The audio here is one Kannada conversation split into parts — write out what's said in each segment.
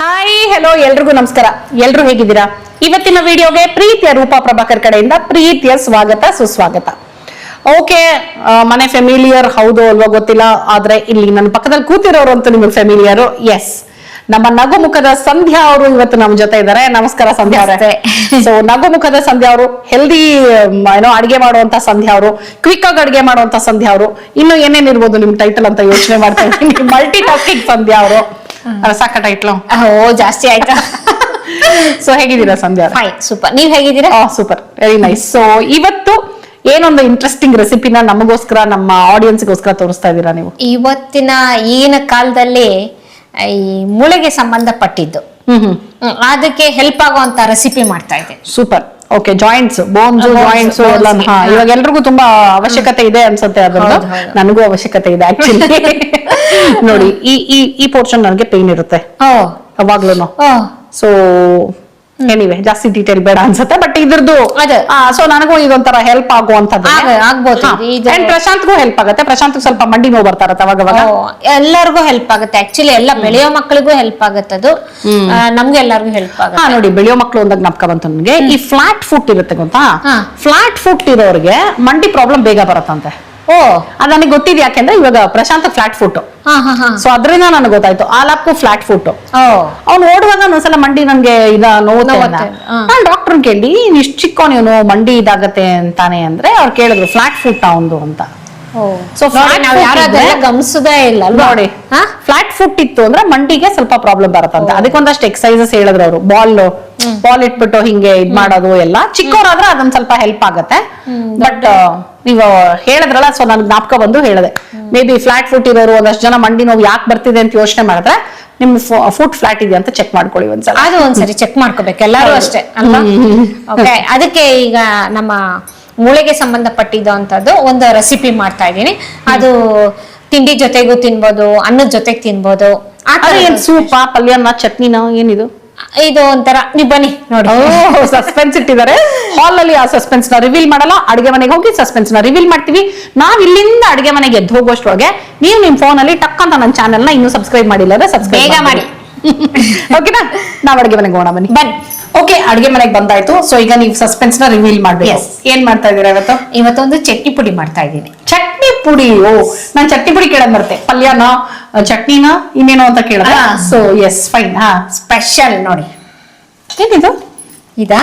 ಹಾಯ್ ಹೆಲೋ ಎಲ್ರಿಗೂ ನಮಸ್ಕಾರ. ಎಲ್ರು ಹೇಗಿದ್ದೀರಾ? ಇವತ್ತಿನ ವಿಡಿಯೋಗೆ ಪ್ರೀತಿಯ ರೂಪಾ ಪ್ರಭಾಕರ್ ಕಡೆಯಿಂದ ಪ್ರೀತಿಯ ಸ್ವಾಗತ ಸುಸ್ವಾಗತ. ಓಕೆ ಮನೆ ಫೆಮಿಲಿಯರ್ ಹೌದು ಅಲ್ವಾ ಗೊತ್ತಿಲ್ಲ ಆದ್ರೆ ಇಲ್ಲಿ ನನ್ನ ಪಕ್ಕದಲ್ಲಿ ಕೂತಿರೋರು ಅಂತೂ ನಿಮಗೆ ಫೆಮಿಲಿಯರು ಎಸ್ ನಮ್ಮ ನಗುಮುಖದ ಸಂಧ್ಯಾ ಅವರು ಇವತ್ತು ನಮ್ಮ ಜೊತೆ ಇದ್ದಾರೆ. ನಮಸ್ಕಾರ ಸಂಧ್ಯಾ ಅವರೇ. ಸೊ ನಗುಮುಖದ ಸಂಧ್ಯಾ ಅವರು ಹೆಲ್ದಿ ಏನೋ ಅಡಿಗೆ ಮಾಡುವಂತ ಸಂಧ್ಯಾ ಅವರು ಕ್ವಿಕ್ ಆಗಿ ಅಡಿಗೆ ಮಾಡುವಂತ ಸಂಧ್ಯಾ ಅವರು. ಇನ್ನು ಏನೇನ್ ಇರ್ಬೋದು ನಿಮ್ ಟೈಟಲ್ ಅಂತ ಯೋಚನೆ ಮಾಡ್ತಾ ಇದ್ದೀನಿ. ಮಲ್ಟಿ ಟಾಪಿಕ್ ಸಂಧ್ಯಾ ಅವರು. ಸಾಕ ಟೈಟ್ಲು ಓ ಜಾಸ್ತಿ ಆಯ್ತಾ? ಸೊ ಹೇಗಿದ್ದೀರಾ ಸಂಧ್ಯಾ? ಫೈನ್ ಸೂಪರ್ ನೀವ್ ಹೇಗಿದ್ದೀರಾ? ಸೂಪರ್ ವೆರಿ ನೈಸ್ ಸೊ ಇವತ್ತು ಏನೊಂದು ಇಂಟ್ರೆಸ್ಟಿಂಗ್ ರೆಸಿಪಿನ ನಮಗೋಸ್ಕರ ನಮ್ಮ ಆಡಿಯನ್ಸ್ ಗೋಸ್ಕರ ತೋರಿಸ್ತಾ ಇದ್ದೀರಾ ನೀವು? ಇವತ್ತಿನ ಈಗಿನ ಕಾಲದಲ್ಲಿ ಈ ಮೂಳೆಗೆ ಸಂಬಂಧಪಟ್ಟಿದ್ದು. ಹ್ಮ್ ಹ್ಮ್. ಹ್ಮ್, ಅದಕ್ಕೆ ಹೆಲ್ಪ್ ಆಗುವಂತ ರೆಸಿಪಿ ಮಾಡ್ತಾ ಇದ್ದೆ. Super okay joints bones joints ಎಲ್ಲ ಹಾ. ಇವಾಗ ಎಲ್ರಿಗೂ ತುಂಬಾ ಅವಶ್ಯಕತೆ ಇದೆ ಅನ್ಸುತ್ತೆ ಅದ್ರದ್ದು. ನನಗೂ ಅವಶ್ಯಕತೆ ಇದೆ ಆಕ್ಚುಲಿ ನೋಡಿ ಈ ಈ ಈ ಪೋರ್ಷನ್ ನನಗೆ ಪೇನ್ ಇರುತ್ತೆ. ಯಾವಾಗ್ಲೂ ಹಾ. ಸೊ ಎನಿವೆ ಜಾಸ್ತಿ ಡೀಟೇಲ್ ಬೇಡ ಅನ್ಸುತ್ತೆ ಬಟ್ ಇದ್ರದ್ದು ಅದೇ. ಸೊ ನನಗೂ ಇದೊಂಥರ ಹೆಲ್ಪ್ ಆಗುವಂತದ್ದು ಅಂಡ್ ಪ್ರಶಾಂತ್ಗೂ ಹೆಲ್ಪ್ ಆಗುತ್ತೆ. ಪ್ರಶಾಂತ್ ಸ್ವಲ್ಪ ಮಂಡಿ ನೋವು ಬರ್ತಾ ಇರತ್ತೆ ಅವಾಗ. ಅವಾಗ ಎಲ್ಲರಿಗೂ ಹೆಲ್ಪ್ ಆಗುತ್ತೆ. ಆಕ್ಚುಲಿ ಎಲ್ಲ ಬೆಳೆಯೋ ಮಕ್ಕಳಿಗೂ ಹೆಲ್ಪ್ ಆಗುತ್ತೆ ಅದು. ನಮ್ಗೂ ಎಲ್ಲರಿಗೂ ಹೆಲ್ಪ್ ಆಗುತ್ತೆ. ನೋಡಿ ಬೆಳೆಯೋ ಮಕ್ಕಳು ಅಂದಾಗ ಜ್ಞಾಪಕ ಬಂತು ನನಗೆ. ಈ ಫ್ಲಾಟ್ ಫುಟ್ ಇರುತ್ತೆ ಗೊತ್ತಾ? ಫ್ಲಾಟ್ ಫುಟ್ ಇರೋರಿಗೆ ಮಂಡಿ ಪ್ರಾಬ್ಲಮ್ ಬೇಗ ಬರುತ್ತಂತೆ. ಓ. ಅದು ನನಗೆ ಗೊತ್ತಿದೆ ಯಾಕೆಂದ್ರೆ ಇವಾಗ ಪ್ರಶಾಂತ್ ಫ್ಲಾಟ್ ಫುಟ್ ಸೊ ಅದರಿಂದ ನನಗೆ ಗೊತ್ತಾಯ್ತು ಆಲಾಪ್ಕು ಫ್ಲಾಟ್ ಫುಟ್ ಅವ್ನು ಓಡುವಾಗ ಒಂದ್ಸಲ ಮಂಡಿ ನನ್ಗೆ ಇದ ನೋವು. ನಾನು ಡಾಕ್ಟರ್ ಕೇಳಿ ಇಷ್ಟು ಚಿಕ್ಕವನು ಇವನು ಮಂಡಿ ಇದಾಗತ್ತೆ ಅಂತಾನೆ ಅಂದ್ರೆ ಅವ್ರು ಕೇಳಿದ್ರು ಫ್ಲಾಟ್ ಫುಟ್ ಅವನು ಅಂತ. ಇದ್ರೆ- ಗಮನಿಸೋದೇ ಇಲ್ಲ ನೋಡಿ ಫ್ಲಾಟ್ ಫುಟ್ ಇತ್ತು ಅಂದ್ರೆ ಮಂಡಿಗೆ ಸ್ವಲ್ಪ ಪ್ರಾಬ್ಲಮ್ ಬರುತ್ತಂತೆ. ಅದಕ್ಕೊಂದಷ್ಟು ಎಕ್ಸಸೈಸಸ್ ಹೇಳಿದ್ರು ಅವರು. ಬಾಲ್ ಬಾಲ್ ಇಟ್ಬಿಟ್ಟು ಹಿಂಗೆ ಇದ್ ಮಾಡೋದು ಎಲ್ಲ. ಚಿಕ್ಕವರಾದ್ರೆ ಅದೊಂದ್ ಸ್ವಲ್ಪ ಹೆಲ್ಪ್ ಆಗತ್ತೆ. ಬಟ್ ನೀವು ಹೇಳದ್ರಲ್ಲ ಸೊ ನನ್ ಜ್ಞಾಪಕ ಬಂದು ಹೇಳಿದೆ. ಮೇ ಬಿ ಫ್ಲಾಟ್ ಫುಟ್ ಇರೋರು ಒಂದಷ್ಟು ಜನ ಮಂಡಿ ನೋವು ಯಾಕೆ ಬರ್ತಿದೆ ಅಂತ ಯೋಚನೆ ಮಾಡಿದ್ರೆ ನಿಮ್ ಫುಡ್ ಫ್ಲಾಟ್ ಇದೆ ಅಂತ ಚೆಕ್ ಮಾಡ್ಕೊಳ್ಳಿ ಒಂದ್ಸಲ. ಅದು ಒಂದ್ಸರಿ ಚೆಕ್ ಮಾಡ್ಕೋಬೇಕು ಎಲ್ಲರೂ ಅಷ್ಟೇ ಅಲ್ವಾ? ಓಕೆ ಅದಕ್ಕೆ ಈಗ ನಮ್ಮ ಮೂಳೆಗೆ ಸಂಬಂಧಪಟ್ಟಿದ್ದು ಒಂದು ರೆಸಿಪಿ ಮಾಡ್ತಾ ಇದ್ದೀನಿ. ಅದು ತಿಂಡಿ ಜೊತೆಗೂ ತಿನ್ಬೋದು ಅನ್ನದ ಜೊತೆಗೆ ತಿನ್ಬೋದು ಆ ತರ ಏನ್ ಸೂಪ ಪಲ್ಯನ ಚಟ್ನಿನ ಏನಿದು? ಇದು ಒಂಥರ ನೀವು ಬನ್ನಿ ನೋಡಿ. ಸಸ್ಪೆನ್ಸ್ ಇಟ್ಟಿದ್ದಾರೆ. ಹಾಲ್ ಅಲ್ಲಿ ಆ ಸಸ್ಪೆನ್ಸ್ನ ರಿವೀಲ್ ಮಾಡಲ್ಲ. ಅಡುಗೆ ಮನೆಗೆ ಹೋಗಿ ಸಸ್ಪೆನ್ಸ್ನ ರಿವೀಲ್ ಮಾಡ್ತೀವಿ. ನಾವ್ ಇಲ್ಲಿಂದ ಅಡುಗೆ ಮನೆಗೆ ಎದ್ದು ಹೋಗೋಷ್ಟ್ರೊಳಗೆ ನೀವು ನಿಮ್ ಫೋನ್ ಅಲ್ಲಿ ಟಕ್ ಅಂತ ನನ್ನ ಚಾನೆಲ್ನ ಇನ್ನೂ ಸಬ್ಸ್ಕ್ರೈಬ್ ಮಾಡಿಲ್ಲ ಅಂದ್ರೆ ಸಬ್ಸ್ಕ್ರೈಬ್ ಮಾಡಿ. ಓಕೆನಾ ನಾವ್ ಅಡುಗೆ ಮನೆಗೆ ಹೋಗೋಣ ಬನ್ನಿ. ಬನ್ನಿ. ಓಕೆ ಅಡುಗೆ ಮನೆಗೆ ಬಂದಾಯ್ತು. ಸೊ ಈಗ ನೀವು ಸಸ್ಪೆನ್ಸ್ನ ರಿವೀಲ್ ಮಾಡ್ಬೇಕು. ಏನ್ ಮಾಡ್ತಾ ಇದೀರಾ ಇವತ್ತು? ಇವತ್ತೊಂದು ಚಟ್ನಿ ಪುಡಿ ಮಾಡ್ತಾ ಇದ್ದೀನಿ. ಚಟ್ನಿ ಪುಡಿ. ಓ ನಾನ್ ಚಟ್ನಿ ಪುಡಿ ಕೇಳದ್ ಬರ್ತೆ. ಪಲ್ಯನ ಚಟ್ನಿನ ಇನ್ನೇನೋ ಅಂತ ಕೇಳ ಹಾ. ಸೊ ಎಸ್ ಫೈನ್ ಹಾ ಸ್ಪೆಷಲ್ ನೋಡಿ. ಏನಿದು? ಇದಾ?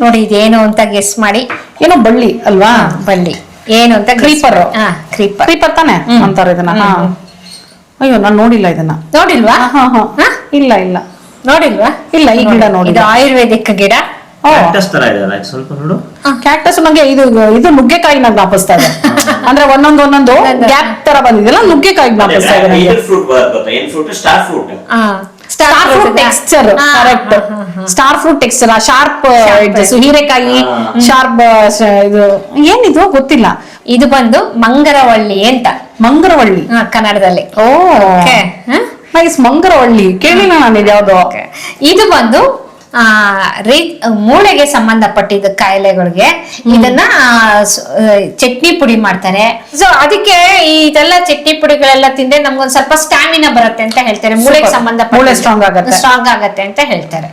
ನೋಡಿ ಇದೇನು ಅಂತ ಗೆಸ್ ಮಾಡಿ. ಏನೋ ಬಳ್ಳಿ ಅಲ್ವಾ? ಬಳ್ಳಿ. ಏನು ಅಂತ ಕ್ರೀಪರ್ Creeper. ಕ್ರೀಪರ್ ಕ್ರೀಪರ್ ತಾನೆ ಅಂತಾರ ಅಂತಾರೆ ಇದನ್ನ? ಹಾ. ಹ್ಮ್, ಅಯ್ಯೋ ನಾನ್ ನೋಡಿಲ್ಲ ಇದನ್ನ. ನೋಡಿಲ್ವಾ? ಹಾ, ಹಾ, ಹಾ. ಹಾ? ಇಲ್ಲ ಇಲ್ಲ. ನೋಡಿಲ್ವಾ? ಇಲ್ಲ, ಈ ಗಿಡ ನೋಡಿ. ಇದು ಆಯುರ್ವೇದಿಕ್ ಗಿಡ. ಕ್ಯಾಕ್ಟಸ್ ತರ ಇದೆ ಅಲ್ಲ ಸ್ವಲ್ಪ ನೋಡು. ಕ್ಯಾಕ್ಟಸ್ ನಂಗೆ ಇದು ಇದು ನುಗ್ಗೆಕಾಯಿ ನಾಗ್ ವಾಪಸ್ತಾ ಇದೆ. ಅಂದ್ರೆ ಒಂದೊಂದು ಒಂದೊಂದು. ಗ್ಯಾಪ್ ತರ ಬಂದಿದೆಲ್ಲ ನುಗ್ಗೆಕಾಯಿ ವಾಪಸ್ತಾ ಇದೆ ನನಗೆ ಫ್ರೂಟ್ ಗೊತ್ತಾ ಏನ್ fruit star fruit star fruit texture correct star fruit texture sharp ಹೀರೆಕಾಯಿ. ಶಾರ್ಪ್ ಇದು ಏನಿದು ಗೊತ್ತಿಲ್ಲ. ಇದು ಬಂದು ಮಂಗರವಳ್ಳಿ ಅಂತ. ಮಂಗರವಳ್ಳಿ? ಹಾ, ಕನ್ನಡದಲ್ಲಿ. ಓಕೆ? ನೈಸ್ ಮಂಗರವಳ್ಳಿ. ಕೇಳಿಲ್ಲ ನಾನು Okay. ಇದು ಬಂದು ಆ ರೀ ಮೂಳೆಗೆ ಸಂಬಂಧಪಟ್ಟಿದ್ದ ಕಾಯಿಲೆಗಳಿಗೆ ಇದನ್ನ ಚಟ್ನಿ ಪುಡಿ ಮಾಡ್ತಾರೆ. ಸೊ ಅದಕ್ಕೆ ಇದೆಲ್ಲ ಚಟ್ನಿ ಪುಡಿಗಳೆಲ್ಲ ತಿಂದ್ರೆ ನಮ್ಗೊಂದ್ ಸ್ವಲ್ಪ ಸ್ಟಾಮಿನಾ ಬರುತ್ತೆ ಅಂತ ಹೇಳ್ತಾರೆ. ಮೂಳೆಗೆ ಸಂಬಂಧ strong ಆಗತ್ತೆ. ಸ್ಟ್ರಾಂಗ್ ಆಗತ್ತೆ ಅಂತ ಹೇಳ್ತಾರೆ.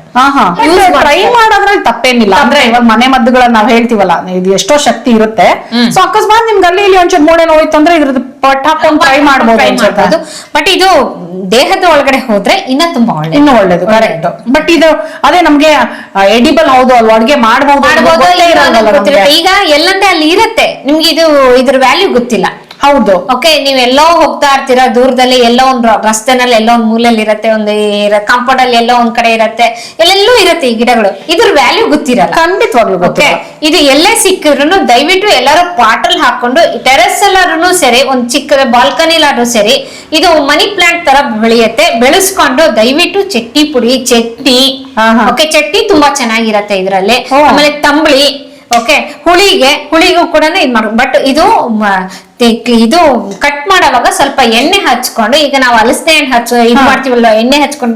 ಟ್ರೈ ಮಾಡ್ತಾರೆ. ತಪ್ಪೇನಿಲ್ಲ. ಅಂದ್ರೆ ಇವಾಗ ಮನೆ ಮದ್ದುಗಳನ್ನ ನಾವ್ ಹೇಳ್ತೀವಲ್ಲ ಇದು ಎಷ್ಟೋ ಶಕ್ತಿ ಇರುತ್ತೆ. ಸೊ ಅಕಸ್ಮಾತ್ ನಿಮ್ ಅಲ್ಲಿ ಇಲ್ಲಿ ಒಂಚೂರು ಮೂಡೆ ನೋಯ್ತು ಅಂದ್ರೆ ಇದ್ರದ್ದು ಪಟ್ ಹಾಕೊಂಡು ಟ್ರೈ ಮಾಡಬಹುದು ಬಟ್ ಇದು ದೇಹದ ಒಳಗಡೆ ಹೋದ್ರೆ ಇನ್ನ ತುಂಬಾ ಒಳ್ಳೆ ಇನ್ನೂ ಒಳ್ಳೇದು ಕರೆಕ್ಟ್ ಬಟ್ ಇದು ಅದೇ ನಮ್ಗೆ ಎಡಿಬಲ್ ಹೌದು ಅಲ್ವಾ ಅಡ್ಗೆ ಮಾಡಬಹುದು. ಈಗ ಎಲ್ಲಂದ್ರೆ ಅಲ್ಲಿ ಇರುತ್ತೆ. ನಿಮ್ಗೆ ಇದು ಇದ್ರ ವ್ಯಾಲ್ಯೂ ಗೊತ್ತಿಲ್ಲ. ಹೌದು. ಓಕೆ ನೀವೆಲ್ಲೋ ಎಲ್ಲೋ ಹೋಗ್ತಾ ಇರ್ತೀರಾ ದೂರದಲ್ಲಿ ಎಲ್ಲೋ ಒಂದ್ ರಸ್ತೆನಲ್ಲಿ ಎಲ್ಲೋ ಒಂದ್ ಮೂಲೆಯಲ್ಲಿ ಇರತ್ತೆ ಒಂದು ಕಾಂಪೌಂಡ್ ಅಲ್ಲಿ ಎಲ್ಲೋ ಒಂದ್ ಕಡೆ ಇರತ್ತೆ ಎಲ್ಲೆಲ್ಲೂ ಇರತ್ತೆ ಈ ಗಿಡಗಳು. ಇದ್ರ ವ್ಯಾಲ್ಯೂ ಗೊತ್ತಿರಲ್ಲ. ಖಂಡಿತವಾಗ್ಲೂ ಓಕೆ ಇದು ಎಲ್ಲೇ ಸಿಕ್ಕಿದ್ರು ದಯವಿಟ್ಟು ಎಲ್ಲರೂ ಪಾಟಲ್ ಹಾಕೊಂಡು ಟೆರೆಸ್ ಎಲ್ಲಾರು ಸರಿ ಒಂದ್ ಚಿಕ್ಕ ಬಾಲ್ಕನಿಲಾದ್ರೂ ಸರಿ ಇದು ಮನಿ ಪ್ಲಾಂಟ್ ತರ ಬೆಳೆಯುತ್ತೆ ಬೆಳೆಸ್ಕೊಂಡು ದಯವಿಟ್ಟು ಚಟ್ನಿ ಪುಡಿ ಚಟ್ನಿ. ಓಕೆ ಚಟ್ನಿ ತುಂಬಾ ಚೆನ್ನಾಗಿರತ್ತೆ ಇದ್ರಲ್ಲಿ. ಆಮೇಲೆ ತಂಬಳಿ ಓಕೆ ಹುಳಿಗೆ ಹುಳಿಗೂ ಕೂಡ ಇದ್ ಮಾಡು ಬಟ್ ಇದು ಇದು ಕಟ್ ಮಾಡೋವಾಗ ಸ್ವಲ್ಪ ಎಣ್ಣೆ ಹಚ್ಕೊಂಡು ಈಗ ನಾವು ಅಲಸನೆ ಹಣ್ಣು ಹಚ್ಚ ಇದು. ಮಾಡ್ತೀವಲ್ಲ ಎಣ್ಣೆ ಹಚ್ಕೊಂಡು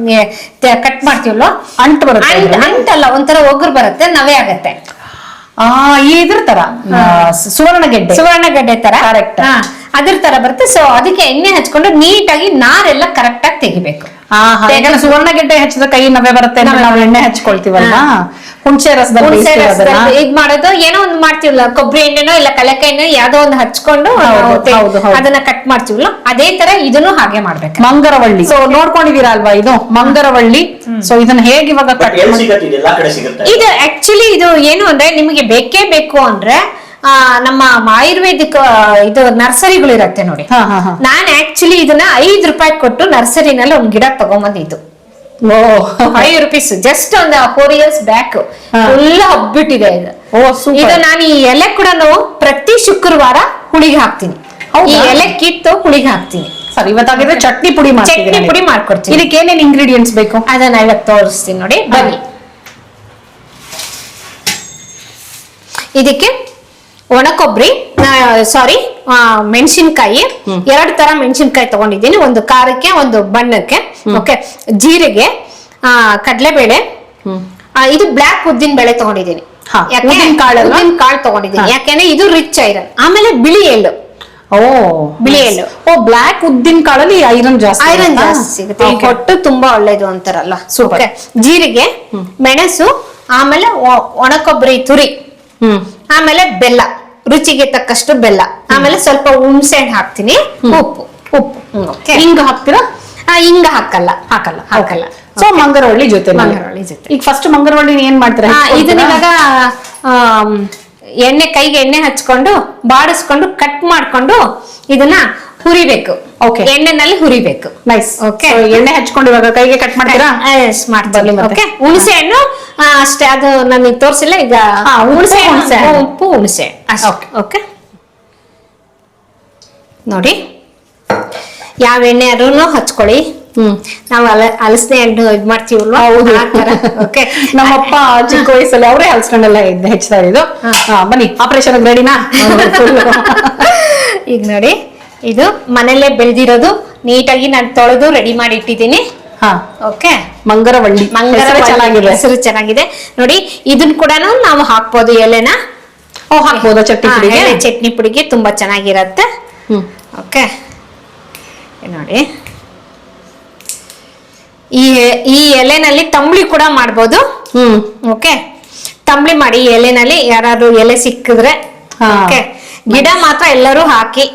ಕಟ್ ಮಾಡ್ತೀವಲ್ಲ ಅಂಟು ಬರುತ್ತೆ. ಅಂಟಲ್ಲ ಒಂಥರ ಒಗ್ರು ಬರುತ್ತೆ ನವೆ ಆಗತ್ತೆ. ಆ ಇದ್ರ ತರ ಸುವರ್ಣಗೆಡ್ಡೆ ಸುವರ್ಣ ಗೆಡ್ಡೆ. ಸುವರ್ಣ ಗಡ್ಡೆ ತರ? ಕರೆಕ್ಟ್ ಅದ್ರ ತರ ಬರುತ್ತೆ. ಸೊ ಅದಕ್ಕೆ ಎಣ್ಣೆ ಹಚ್ಕೊಂಡು ನೀಟಾಗಿ ನಾರೆಲ್ಲ ಕರೆಕ್ಟ್ ಆಗಿ ತೆಗಿಬೇಕು. ಸುವರ್ಣಗೆಡ್ಡೆ ಹಾ ಸುವರ್ಣ ಗೆಡ್ಡೆ ಹಚ್ಚಿದ ಕೈ ನವೆ ಬರುತ್ತೆ ನಾವು ಎಣ್ಣೆ ಹಚ್ಕೊಳ್ತೀವಲ್ವಾ? ಹುಣಸೆ ರಸದಲ್ಲಿ ಹುಣಸೆ. ರಸದಲ್ಲಿ ಇದ್ ಮಾಡೋದು ಏನೋ ಒಂದ್ ಮಾಡ್ತೀವಲ್ಲ ಕೊಬ್ಬರಿ ಎಣ್ಣೆನೋ ಇಲ್ಲ ಕಲೆಕಾಯಿನೋ ಎಣ್ಣೆ ಯಾವ್ದೋ ಒಂದು ಹಚ್ಕೊಂಡು ನಾವು ತೆ- ಹೌದು, ಹೌದು. ಅದನ್ನ ಕಟ್ ಮಾಡ್ತೀವಲ್ಲ ಅದೇ ತರ ಇದನ್ನು ಹಾಗೆ ಮಾಡ್ಬೇಕು. ಮಂಗರವಳ್ಳಿ. ಸೊ ನೋಡ್ಕೊಂಡಿದೀರಾ ಅಲ್ವಾ ಇದು? ಮಂಗರವಳ್ಳಿ. ಸೊ ಇದನ್ನ ಹೇಗೆ ಇವಾಗ ಬಟ್ ಕಟ್ ಎಲ್ಲಿ ಸಿಗತ್ತೆ ಇದು ಎಲ್ಲಾ ಕಡೆ ಸಿಗುತ್ತೆ. ಇದು ಆಕ್ಚುಲಿ ಇದು ಏನು ಅಂದ್ರೆ ನಿಮಗೆ ಬೇಕೇ ಬೇಕು ಅಂದ್ರೆ ಆ, ನಮ್ಮ ಆಯುರ್ವೇದಿಕ್ ಆ, ಇದು ನರ್ಸರಿಗಳು ಇರತ್ತೆ ನೋಡಿ. ಹಾ ಹಾ ಹಾ. ನಾನ್ ಆಕ್ಚುಲಿ ಇದನ್ನ ಐದ್ ರೂಪಾಯಿ ಕೊಟ್ಟು ನರ್ಸರಿನಲ್ಲಿ ಒಂದ್ ಗಿಡ ತಗೊಂಬಂದಿದ್ದು. ಫೈವ್ ರುಪೀಸ್ ಜಸ್ಟ್ ಒಂದು ಫೋರ್ ಇಯರ್ಸ್ ಬ್ಯಾಕ್. ಫುಲ್ ಹಬ್ಬಿಟ್ಟಿದೆ ಇದು. ಈಗ ನಾನು ಈ ಎಲೆ ಕೂಡ ಪ್ರತಿ ಶುಕ್ರವಾರ ಹುಳಿಗೆ ಹಾಕ್ತೀನಿ. ಈ ಎಲೆ ಕಿತ್ತು ಹುಳಿಗೆ ಹಾಕ್ತೀನಿ. ಸರಿ ಇವತ್ತಾಗಿದ್ರೆ ಚಟ್ನಿ ಪುಡಿ ಚಟ್ನಿ ಪುಡಿ ಮಾಡ್ಕೊಡ್ತೀನಿ. ಇದಕ್ಕೆ ಏನೇನು ಇಂಗ್ರೀಡಿಯೆಂಟ್ಸ್ ಬೇಕು? ಅದನ್ನ ಇವತ್ತು ತೋರಿಸ್ತೀನಿ ನೋಡಿ. ಬನ್ನಿ. ಇದಕ್ಕೆ ಒಣ ಕೊಬ್ಬರಿ ಸಾರಿ ಮೆಣಸಿನ್ಕಾಯಿ. ಎರಡು ತರ ಮೆಣಸಿನ್ಕಾಯಿ ತಗೊಂಡಿದ್ದೀನಿ. ಒಂದು ಖಾರಕ್ಕೆ ಒಂದು ಬಣ್ಣಕ್ಕೆ. ಓಕೆ ಜೀರಿಗೆ ಆ, ಕಡ್ಲೆಬೇಳೆ. ಇದು ಬ್ಲಾಕ್ ಉದ್ದಿನ ಬೇಳೆ ತಗೊಂಡಿದ್ದೀನಿ. ಕಾಳು ತಗೊಂಡಿದ್ದೀನಿ. ಯಾಕೆಂದ್ರೆ ಇದು ರಿಚ್ ಐರನ್. ಆಮೇಲೆ ಬಿಳಿ ಎಳ್ಳು. ಓ ಬಿಳಿ. ಎಳ್ಳು. ಓ ಬ್ಲಾಕ್ ಉದ್ದಿನ ಕಾಳಲ್ಲಿ ಐರನ್ ಜಾಸ್ತಿ ಐರನ್ ಜಾಸ್ತಿ ಸಿಗುತ್ತೆ. ಹೊಟ್ಟು ತುಂಬಾ ಒಳ್ಳೇದು ಅಂತಾರಲ್ಲ. ಸೂಪರ್ ಜೀರಿಗೆ ಮೆಣಸು ಆಮೇಲೆ ಒಣಕೊಬ್ಬರಿ ಒಣ ಕೊಬ್ಬರಿ ತುರಿ. ಹ್ಮ್. ಆಮೇಲೆ ಬೆಲ್ಲ. ರುಚಿಗೆ ತಕ್ಕಷ್ಟು ಬೆಲ್ಲ. ಆಮೇಲೆ ಸ್ವಲ್ಪ ಹುಣಸೆ ಹಣ್ಣು ಹಾಕ್ತೀನಿ. ಉಪ್ಪು. ಉಪ್ಪು. ಹಿಂಗ ಹಾಕ್ತೀರಾ? ಆ, ಹಿಂಗ ಹಾಕಲ್ಲ. ಹಾಕಲ್ಲ ಹಾಕಲ್ಲ. ಸೊ ಮಂಗರವಳ್ಳಿ ಜೊತೆ ಮಂಗರವಳ್ಳಿ ಜೊತೆ. ಈಗ ಫಸ್ಟ್ ಮಂಗರವಳ್ಳಿ ಏನ್ ಮಾಡ್ತೀರಾ? ಆ, ಇದನ್ನ ಹೆಚ್ಕೊಳ್ತೀರಾ? ಇವಾಗ ಎಣ್ಣೆ ಕೈಗೆ ಎಣ್ಣೆ ಹಚ್ಕೊಂಡು ಬಾಡಿಸ್ಕೊಂಡು ಕಟ್ ಮಾಡ್ಕೊಂಡು ಇದನ್ನ ಹುರಿಬೇಕು. ಓಕೆ ಎಣ್ಣೆನಲ್ಲಿ ಹುರಿಬೇಕು. ನೈಸ್ ಓಕೆ ಎಣ್ಣೆ ಹಚ್ಕೊಂಡು ಇವಾಗ ಕೈಗೆ ಕಟ್ ಮಾಡ್ತೀರಾ. ಓಕೆ ಹುಣಸೆ ಹಣ್ಣು ಅಷ್ಟೇ ಅದು ನನಗೆ ತೋರಿಸಿಲ್ಲ ಈಗ ಹುಣಸೆ ಹುಣಸೆ ಉಪ್ಪು ಹುಣಸೆ Okay. ಓಕೆ ನೋಡಿ ಯಾವ ಎಣ್ಣೆ ಆದ್ರೂ ಹಚ್ಕೊಳ್ಳಿ. ಹ್ಮ್ ನಾವು ಅಲ ಅಲಸನೆ ಹಣ್ಣು ಇದ್ ಮಾಡ್ತೀವಲ್ವಾ? ಹೌದು. ಓಕೆ ನಮ್ಮಪ್ಪ ಚಿಕ್ಕ ವಯಸ್ಸಲ್ಲಿ ಅವರೇ ಹಲ್ಸ್ಕೊಂಡೆಲ್ಲ ಇದ್ ಹೆಚ್ಚ್ತಾ ಇದ್ದು ಬನ್ನಿ ಆಪರೇಷನ್ ರೆಡಿನಾ ಈಗ ನೋಡಿ. ಇದು ಮನೆಯಲ್ಲೇ ಬೆಳೆದಿರೋದು. ನೀಟಾಗಿ ನಾನು ತೊಳೆದು ರೆಡಿ ಮಾಡಿ ಇಟ್ಟಿದ್ದೀನಿ ಹಾ. ಓಕೆ? ಮಂಗರವಳ್ಳಿ. ಮಂಗರ ಚೆನ್ನಾಗಿದೆ. ಹೆಸರು ಚೆನ್ನಾಗಿದೆ. ನೋಡಿ ಇದನ್ನ ಕೂಡ ನಾವು ಹಾಕ್ಬೋದು ಎಲೆನ. ಓ ಹಾಕ್ಬೋದು ಚಟ್ನಿ ಹಾ, ಪುಡಿಗೆ? ಎಲೆ ಚಟ್ನಿ ಪುಡಿಗೆ ತುಂಬಾ ಚೆನ್ನಾಗಿರತ್ತೆ. ಹ್ಮ್. ಓಕೆ? ನೋಡಿ. ಈ ಈ ಎಲೆನಲ್ಲಿ ತಂಬಳಿ ಕೂಡ ಮಾಡ್ಬೋದು. ಹ್ಮ್. ಓಕೆ? ತಂಬಳಿ ಮಾಡಿ ಎಲೆನಲ್ಲಿ ಯಾರಾದ್ರೂ ಎಲೆ ಸಿಕ್ಕಿದ್ರೆ. ಹಾ. ಓಕೆ? ಗಿಡ ಮಾತ್ರ ಎಲ್ಲರೂ ಹಾಕಿ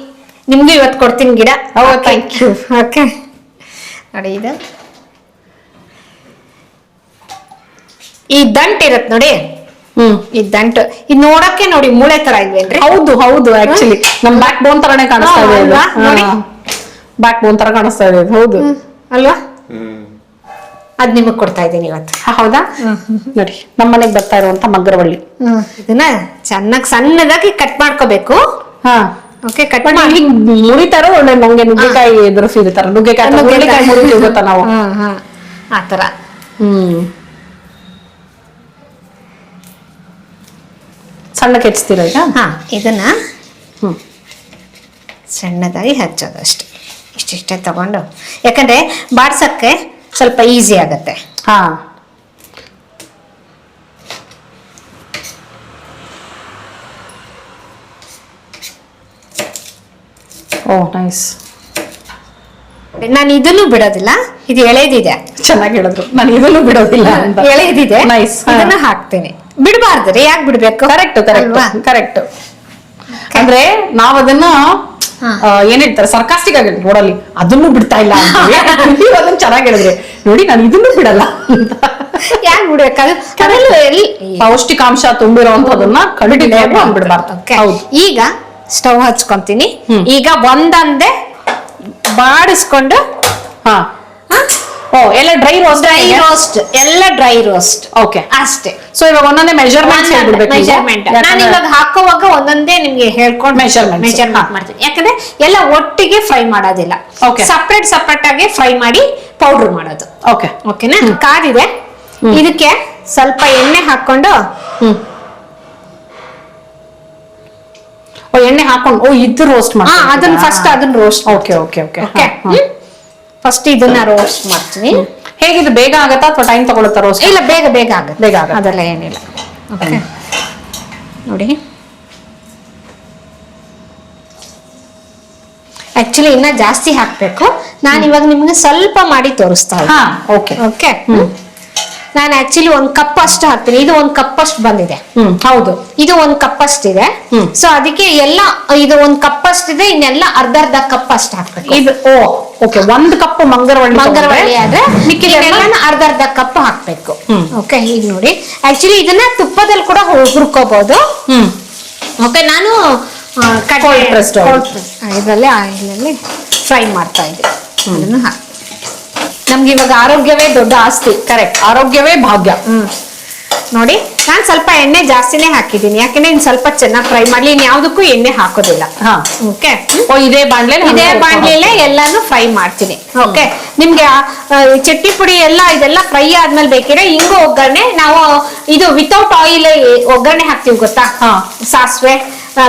ನಿಮ್ಗೂ ಇವತ್ತು ಕೊಡ್ತೀನಿ ಗಿಡ. Thank you. ಓಕೆ ನೋಡಿ ಇದು. ಈ ದಂಟ್ ಇರತ್ ನೋಡಿ. ಹ್ಮ್. ಈ ದಂಟ್. ಇದು ನೋಡಕ್ಕೆ ನೋಡಿ ಮೂಳೆ ತರ ಇಲ್ವೇನ್ರಿ ಹೌದು ಹೌದು ಆಕ್ಚುಲಿ ನಮ್ ಬ್ಯಾಕ್ ಬೋನ್ ತರನೇ ಕಾಣಿಸ್ತಾ ಇದೆ. ಬ್ಯಾಕ್ ಬೋನ್ ತರ ಕಾಣಿಸ್ತಾ ಇದೆ ಇದು, ಹೌದು. ಅಲ್ವಾ? ಹ್ಮ್. ಅದ್ ನಿಮಗ್ ಕೊಡ್ತಾ ಇದ್ದೀನಿ ಇವತ್ತು. ಹಾ, ಹೌದಾ? ನೋಡಿ ನಮ್ಮ ಮನೆಗ್ ಬರ್ತಾ ಇರುವಂತ ಮಗ್ಗರವಳ್ಳಿ. ಇದನ್ನ ಚೆನ್ನಾಗಿ ಸಣ್ಣದಾಗಿ ಕಟ್ ಮಾಡ್ಕೋಬೇಕು. ಹಾ. ಓಕೆ ಕಟ್ ಮಾಡಿ. ಮುರಿತಾರೋ ಒಳ್ಳೆ ನಂಗೆ ನುಗ್ಗೆಕಾಯಿ ಎದುರು ಇರ್ತಾರ ನುಗ್ಗೆಕಾಯಿ ಅಥವಾ ಹುರುಳಿಕಾಯಿ ಮುರಿತೀವಿ ಗೊತ್ತಾ ನಾವು. ಹಾ ಹಾ. ಆತರ ಹ್ಮ್. ಸಣ್ಣಕ್ಕೆ ಹೆಚ್ಚ್ತೀರಾ ಈಗ? ಹಾ ಇದನ್ನ ಹ್ಮ್. ಸಣ್ಣದಾಗಿ ಹಚ್ಚೋದು ಅಷ್ಟೆ. ಇಷ್ಟಿಷ್ಟೇ ತಗೊಂಡು. ಯಾಕಂದ್ರೆ ಬಾಡ್ಸಕ್ಕೆ ಸ್ವಲ್ಪ ಈಸಿ ಆಗುತ್ತೆ. ಹಾ. ಓ ನೈಸ್ ನಾನು ಇದನ್ನು ಬಿಡೋದಿಲ್ಲ ಇದು ಎಳೆದಿದೆ. ಚೆನ್ನಾಗಿ ಹೇಳಿದ್ರು. ನಾನು ಇದನ್ನು ಬಿಡೋದಿಲ್ಲ ಅಂತ. ಎಳೆದಿದೆ. ನೈಸ್ ಇದನ್ನ ಹಾಕ್ತೀನಿ. ಬಿಡಬಾರ್ದ್ರಿ ಯಾಕೆ ಬಿಡ್ಬೇಕು? Correct correct? ಕರೆಕ್ಟ್ ಅಂದ್ರೆ ನಾವ್ ಅದನ್ನ ಏನ್ ಹೇಳ್ತಾರೆ ಸರ್ಕಾಸ್ಟಿಕ್ ಆಗಿ ನೋಡಲ್ಲಿ ಅದನ್ನು ಬಿಡ್ತಾ ಇಲ್ಲ ಅದನ್ನ ಚೆನ್ನಾಗಿ ಹೇಳಿದ್ರೆ. ನೋಡಿ ನಾನು ಇದನ್ನು ಬಿಡಲ್ಲ ಅಂತ. ಯಾಕೆ ಬಿಡ್ಬೇಕಾದ್ರೆ ಪೌಷ್ಟಿಕಾಂಶ ತುಂಬಿರುವಂತದನ್ನ ಖಂಡಿತವಾಗ್ಲೂ ಬಿಡಬಾರ್ದು ಈಗ ಸ್ಟವ್ ಹಚ್ಕೊಂತೀನಿ. ಈಗ ಒಂದೊಂದೇ ಬಾಡಿಸ್ಕೊಂಡು ಹಾ. ಓ ಎಲ್ಲ ಡ್ರೈ ರೋಸ್ಟ್ ಡ್ರೈ ರೋಸ್ಟ್ ಎಲ್ಲ ಡ್ರೈ ರೋಸ್ಟ್ ಓಕೆ ಅಷ್ಟೇ. ಸೊ ಇವಾಗ ಒಂದೊಂದೇ ಮೆಜರ್ಮೆಂಟ್. ಮೆಜರ್ಮೆಂಟ್ ನಾನು ಇವಾಗ ಹಾಕುವಾಗ ಒಂದೊಂದೇ ನಿಮ್ಗೆ ಹೇಳ್ಕೊಂಡು ಮೆಜರ್ಮೆಂಟ್ ಮೆಜರ್ಮೆಂಟ್. ಮಾಡ್ತೀನಿ. ಯಾಕಂದ್ರೆ ಎಲ್ಲ ಒಟ್ಟಿಗೆ ಫ್ರೈ ಮಾಡೋದಿಲ್ಲ. ಓಕೆ ಸಪ್ರೇಟ್ ಸಪ್ರೇಟ್ ಆಗಿ ಫ್ರೈ ಮಾಡಿ ಪೌಡರ್ ಮಾಡೋದು. ಓಕೆ ಓಕೆನಾ ಕಾದಿದೆ. ಇದಕ್ಕೆ ಸ್ವಲ್ಪ ಎಣ್ಣೆ ಹಾಕೊಂಡು ಹ್ಮ್. ಓ ಎಣ್ಣೆ ಹಾಕೊಂಡು ಓ ಇದು ರೋಸ್ಟ್ ಮಾಡ್ತೀನಿ ಮಾಡಿ ಅದನ್ನ ಫಸ್ಟ್ ಅದನ್ನ roast okay okay okay okay first ಇದನ್ನ ರೋಸ್ಟ್ ಮಾಡ್ತೀನಿ. ಹೇಗಿದು ಬೇಗ ಆಗತ್ತಾ ಅಥವಾ ಟೈಮ್ ತಗೊಳುತ್ತಾ ರೋಸ್ಟ್ ಇಲ್ಲ ಬೇಗ ಬೇಗ ಆಗುತ್ತೆ. ಬೇಗ ಆಗುತ್ತೆ. ಅದೆಲ್ಲ ಏನಿಲ್ಲ. ಓಕೆ ನೋಡಿ. ಆಕ್ಚುಲಿ ಇನ್ನ ಜಾಸ್ತಿ ಹಾಕ್ಬೇಕು. ನಾನು ಇವಾಗ ನಿಮ್ಗೆ ಸ್ವಲ್ಪ ಮಾಡಿ ತೋರಿಸ್ತಾ ಓಕೆ ಓಕೆ ನಾನು ಆಕ್ಚುಲಿ ಒಂದ್ ಕಪ್ ಅಷ್ಟು ಹಾಕ್ತೀನಿ. ಇದು ಒಂದ್ ಕಪ್ ಅಷ್ಟು ಬಂದಿದೆ. ಹ್ಮ್. ಹೌದು. ಇದು ಒಂದ್ ಕಪ್ ಅಷ್ಟಿದೆ. ಇದೆ ಸೊ ಅದಕ್ಕೆ ಎಲ್ಲ ಇದು ಒಂದ್ ಕಪ್ ಅಷ್ಟಿದೆ ಇನ್ನೆಲ್ಲ ಅರ್ಧ ಅರ್ಧ ಕಪ್ ಅಷ್ಟು ಹಾಕ್ಬೇಕು. ಇದು ಓ ಓಕೆ. ಒಂದ್ ಕಪ್ ಮಂಗರವಳ್ಳಿ ಮಂಗರವಳ್ಳಿ ಆದ್ರೆ ಮಿಕ್ಕಿದೆಲ್ಲ ಅರ್ಧ ಅರ್ಧ ಕಪ್ ಹಾಕ್ಬೇಕು. ಓಕೆ ಈಗ ನೋಡಿ. ಆಕ್ಚುಲಿ ಇದನ್ನ ತುಪ್ಪದಲ್ಲಿ ಕೂಡ ಹುರ್ಕೋಬಹುದು ಹ್ಮ್. ಓಕೆ ನಾನು. ಇದರಲ್ಲಿ ಆಯಿಲಲ್ಲಿ ಫ್ರೈ ಮಾಡ್ತಾ ಇದ್ದೆ. ಅದನ್ನು ಹಾಕಿ ನಮ್ಗೆ ಇವಾಗ ಆರೋಗ್ಯವೇ ದೊಡ್ಡ ಆಸ್ತಿ. ಕರೆಕ್ಟ್ ಆರೋಗ್ಯವೇ ಭಾಗ್ಯ. ಹ್ಮ್. ನೋಡಿ ನಾನು ಸ್ವಲ್ಪ ಎಣ್ಣೆ ಜಾಸ್ತಿನೇ ಹಾಕಿದ್ದೀನಿ. ಯಾಕೆಂದ್ರೆ ಇನ್ ಸ್ವಲ್ಪ ಚೆನ್ನಾಗಿ ಫ್ರೈ ಮಾಡ್ಲಿ ಇನ್ ಯಾವ್ದಕ್ಕೂ ಎಣ್ಣೆ ಹಾಕೋದಿಲ್ಲ. ಹಾ. ಓಕೆ ಓ ಇದೇ ಬಾಣ್ಲೆ ಇದೇ ಬಾಣ್ಲಿಲೇ ಎಲ್ಲಾನು ಫ್ರೈ ಮಾಡ್ತೀನಿ. ಓಕೆ ನಿಮ್ಗೆ ಚಟ್ನಿ ಪುಡಿ ಎಲ್ಲ ಇದೆಲ್ಲ ಫ್ರೈ ಆದ್ಮೇಲೆ ಬೇಕಿದ್ರೆ ಹಿಂಗು ಒಗ್ಗರಣೆ ನಾವು ಇದು ವಿತೌಟ್ ಆಯಿಲ್ ಒಗ್ಗರಣೆ ಹಾಕ್ತಿವಿ ಗೊತ್ತಾ? ಹಾ. ಸಾಸಿವೆ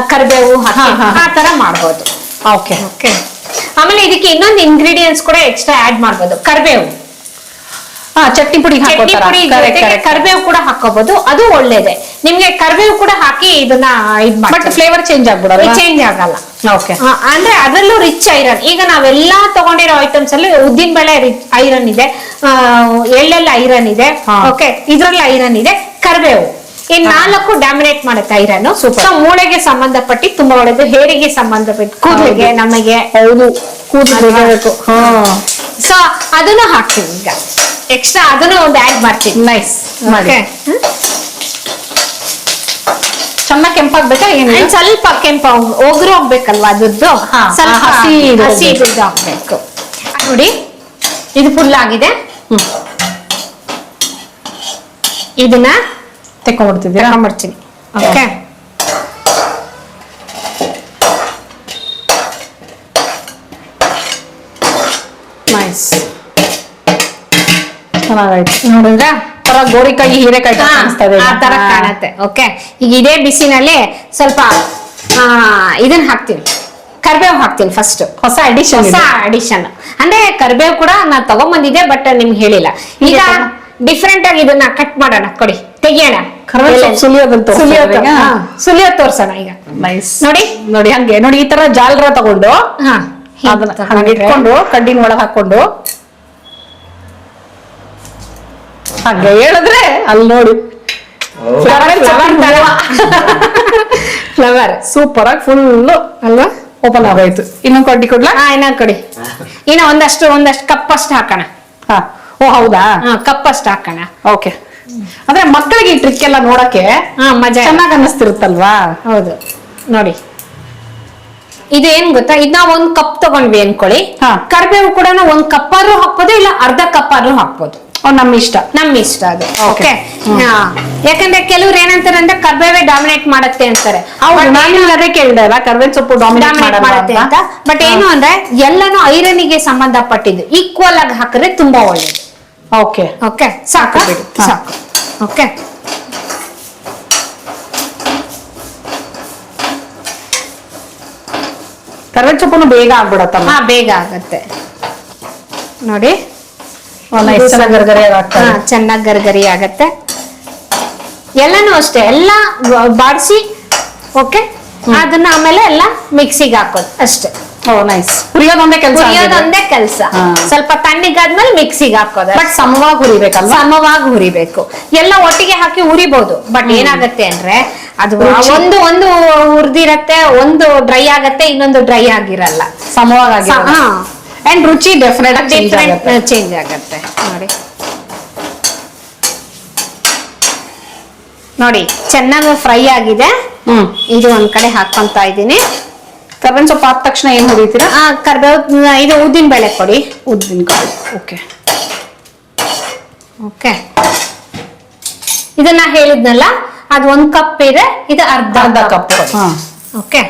ಕರಿಬೇವು. ಆ ತರ ಮಾಡ್ಬೋದು. ಓಕೆ ಓಕೆ ಆಮೇಲೆ ಇದಕ್ಕೆ ಇನ್ನೊಂದು ಇಂಗ್ರೀಡಿಯೆಂಟ್ಸ್ ಕೂಡ ಎಕ್ಸ್ಟ್ರಾ ಆಡ್ ಮಾಡ್ಬೋದು. ಕರಿಬೇವು. ಚಟ್ನಿ ಪುಡಿ ಚಟ್ನಿ ಪುಡಿ ಕರ್ಬೇವು ಕೂಡ ಹಾಕೋಬಹುದು ಅದು ಒಳ್ಳೇದೆ. ನಿಮ್ಗೆ ಕರಿಬೇವು ಕೂಡ ಹಾಕಿ ಇದನ್ನ ಇದ್ ಬಟ್ ಫ್ಲೇವರ್ ಚೇಂಜ್ ಆಗ್ಬಿಡೋದು ಚೇಂಜ್ ಆಗಲ್ಲ. ಓಕೆ ಅಂದ್ರೆ ಅದರಲ್ಲೂ ರಿಚ್ ಐರನ್ ಈಗ ನಾವೆಲ್ಲಾ ತಗೊಂಡಿರೋ ಐಟಮ್ಸ್ ಅಲ್ಲಿ ಉದ್ದಿನ ಬೇಳೆ ಐರನ್ ಇದೆ. ಎಳ್ಳೆಲ್ಲ ಐರನ್ ಇದೆ. ಓಕೆ ಇದ್ರಲ್ಲಿ ಐರನ್ ಇದೆ. ಕರಿಬೇವು. ಈ ನಾಲ್ಕು ಡಾಮಿನೇಟ್ ಮಾಡುತ್ತೆ ಐರನ್ ಸೂಪರ್ ಸೊ ಮೂಳೆಗೆ ಸಂಬಂಧಪಟ್ಟಿ ತುಂಬಾ ಒಳ್ಳೇದು. ಹೇರಿಗೆ ಸಂಬಂಧಪಟ್ಟಿ? ಕೂದಲಿಗೆ ನಮಗೆ. ಹೌದು. ಕೂದಲು ಸೊ ಅದನ್ನು ಹಾಕ್ತೀನಿ ಈಗ. ಎಕ್ಸ್ಟ್ರಾ ಅದನ್ನು ಒಂದು ಆಡ್ ಮಾಡ್ತೀನಿ ನೈಸ್ ಮಾಡಿ. ಚೆನ್ನಾಗಿ ಕೆಂಪಾಗ್ಬೇಕಾ ಏನು? ಸ್ವಲ್ಪ ಕೆಂಪ ಒಗ್ರು ಹೋಗ್ಬೇಕಲ್ವಾ ಅದ್ರದ್ದು? ಸ್ವಲ್ಪ ಹಸಿ ಹಸಿ. ಹಾಕ್ಬೇಕು. ನೋಡಿ. ಇದು ಫುಲ್ ಆಗಿದೆ. ಇದನ್ನ ತೆಕ್ಕೊಂಡ್ಬಿಡ್ತಿದ್ದೀರಾ ತಗೊಂಡ್ಬಿಡ್ತೀನಿ ಓಕೆ. ನೈಸ್ ಚೆನ್ನಾಗಾಯ್ತು. ನೋಡಿದ್ರ ತರ ಗೋರಿಕಾಯಿ ಹೀರೆಕಾಯಿ ಕಾಣಿಸ್ತಾ ಇದೆ. ಆ ತರ. ಕಾಣತ್ತೆ. ಓಕೆ. ಈಗ ಇದೇ ಬಿಸಿನಲ್ಲಿ ಸ್ವಲ್ಪ ಆ, ಇದನ್ನ ಹಾಕ್ತೀನಿ. ಕರಿಬೇವು ಹಾಕ್ತೀನಿ ಫಸ್ಟ್ ಹೊಸ ಅಡಿಷನ್ ಹೊಸ ಅಡಿಷನ್ ಅಂದ್ರೆ ಕರಿಬೇವು ಕೂಡ ನಾನು ತಗೊಂಬಂದಿದ್ದೆ ಬಟ್ ನಿಮ್ಗೆ ಹೇಳಿಲ್ಲ. ಈಗ. ಡಿಫ್ರೆಂಟ್ ಆಗಿ ಇದನ್ನ ಕಟ್ ಮಾಡೋಣ ಕೊಡಿ. ತೆಗಿಯೋಣ. ಸುಲಿಯೋ ತೋರ್ಸೋಣ ಈಗ. ನೋಡಿ. ನೋಡಿ ಹಂಗೆ. ನೋಡಿ ಈ ತರ ಜಾಲರ ತಗೊಂಡು ಹಾ ಅದನ್ನ ಹಂಗೆ ಇಟ್ಕೊಂಡು ಕಡ್ಡಿನ ಒಳಗೆ ಹಾಕೊಂಡು ಹಾಗೆ ಹೇಳಿದ್ರೆ ಅಲ್ಲಿ ನೋಡಿ. ಫ್ಲವರ್ ಸೂಪರ್ ಆಗಿ ಫುಲ್ ಅಲ್ವಾ? ಓಪನ್ ಆಗೋಯ್ತು. ಇನ್ನೊಂದು ಕಡ್ಡಿ ಕೊಡ್ಲಾ? ಇನ್ನೊಂದು ಇನ್ನ ಕೊಡಿ. ಇನ್ನ ಒಂದಷ್ಟು ಒಂದಷ್ಟು ಕಪ್ ಅಷ್ಟು ಹಾಕೋಣ. ಹಾ. ಓ ಹೌದಾ? ಹಾ ಕಪ್ ಅಷ್ಟ ಹಾಕೋಣ. ಓಕೆ ಅಂದ್ರೆ ಮಕ್ಕಳಿಗೆ ಈ ಟ್ರಿಕ್ ಎಲ್ಲ ನೋಡಕ್ಕೆ ಹಾ ಮಜಾ ಚೆನ್ನಾಗ್ ಅನ್ನಿಸ್ತಿರುತ್ತಲ್ವಾ? ಹೌದು. ನೋಡಿ. ಇದು ಏನ್ ಗೊತ್ತಾ? ಇದ್ ನಾವ್ ಒಂದ್ ಕಪ್ ತಗೊಂಡ್ವಿ ಅನ್ಕೊಳ್ಳಿ. ಹಾ. ಕರಿಬೇವು ಕೂಡ ಒಂದ್ ಕಪ್ ಆದ್ರೂ ಹಾಕ್ಬೋದು ಇಲ್ಲ ಅರ್ಧ ಕಪ್ ಆದ್ರೂ ಹಾಕ್ಬೋದು. ನಮ್ ನಮ್ಮ ಇಷ್ಟ. ನಮ್ ಇಷ್ಟ ಅದು. Okay. ಓಕೆ ಯಾಕಂದ್ರೆ ಕೆಲವ್ರು ಏನಂತಾರೆ ಅಂದ್ರೆ ಕರ್ಬೇವೇ ಡಾಮಿನೇಟ್ ಮಾಡತ್ತೆ ಅಂತಾರೆ. ಹೌದು ನಾನು ಅದೇ ಕೇಳಿದೆ ಅಲ್ಲ ಕರ್ಬೇವಿನ ಸೊಪ್ಪು ಡಾಮಿನೇಟ್ ಡಾಮಿನೇಟ್ ಮಾಡುತ್ತೆ ಅಂತ. ಬಟ್ ಏನು ಅಂದ್ರೆ ಎಲ್ಲಾನು ಐರನ್ಗೆ ಸಂಬಂಧಪಟ್ಟಿದ್ದು. ಈಕ್ವಲ್ ಆಗಿ ಹಾಕಿದ್ರೆ ತುಂಬಾ ಒಳ್ಳೇದು. ಓಕೆ ಓಕೆ ಸಾಕು ಬಿಡಿ. ಸಾಕು. ಓಕೆ ಕರ್ಬೇವಿನ ಸೊಪ್ಪು ಬೇಗ ಆಗ್ಬಿಡತ್ತಮ್ಮ. ಹಾ ಬೇಗ ಆಗತ್ತೆ. ನೋಡಿ. ಗರ್ಗರೆ ಚೆನ್ನಾಗ್ ಗರ್ಗರಿ ಆಗತ್ತೆ. ಎಲ್ಲಾನು ಅಷ್ಟೇ. ಎಲ್ಲ ಬಾಡಿಸಿ ಓಕೆ ಅದನ್ನ ಆಮೇಲೆ ಎಲ್ಲ ಮಿಕ್ಸಿಗೆ ಹಾಕೋದು. ಅಷ್ಟೇ. ಓ ನೈಸ್ ಹುರಿಯೋದೊಂದೇ ಕೆಲಸ ಹುರಿಯೋದೊಂದೇ ಕೆಲ್ಸ. ಸ್ವಲ್ಪ ತಣ್ಣಗಾದ್ಮೇಲೆ ಮಿಕ್ಸಿಗೆ ಹಾಕೋದು. ಬಟ್ ಸಮವಾಗಿ ಹುರಿಬೇಕಲ್ವಾ? ಸಮವಾಗಿ ಹುರಿಬೇಕು. ಎಲ್ಲ ಒಟ್ಟಿಗೆ ಹಾಕಿ ಹುರಿಬಹುದು ಬಟ್ ಏನಾಗತ್ತೆ ಅಂದ್ರೆ ಅದು ಒಂದು ಒಂದು ಹುರಿದಿರತ್ತೆ ಒಂದು ಡ್ರೈ ಆಗತ್ತೆ ಇನ್ನೊಂದು ಡ್ರೈ ಆಗಿರಲ್ಲ. ಸಮವಾಗಿ. ಅಂಡ್ ರುಚಿ ಡೆಫಿನೆಟ್ ಡಿಫ್ರೆಂಟ್. ಚೇಂಜ್ ಆಗತ್ತೆ. ನೋಡಿ. ನೋಡಿ ಚೆನ್ನಾಗಿ ಫ್ರೈ ಆಗಿದೆ. ಹ್ಮ್. ಇದು ಒಂದ್ ಕಡೆ ಹಾಕೊಂತ ಇದ್ದೀನಿ. ಕರ್ಬೇವಿನ ಸೊಪ್ಪು ಆದ ತಕ್ಷಣ ಏನ್ ಹೊಡಿತೀರಾ? ಕರ್ಬೇವು ಇದು ಉದ್ದಿನ ಬೇಳೆ ಕೊಡಿ. ಉದ್ದಿನ ಕಾಳು ಓಕೆ. ಓಕೆ. ಇದನ್ನ ಹೇಳಿದ್ನಲ್ಲ ಅದು ಒಂದ್ ಕಪ್ ಇದೆ ಇದು ಅರ್ಧ ಅರ್ಧ ಕಪ್. ಓಕೆ.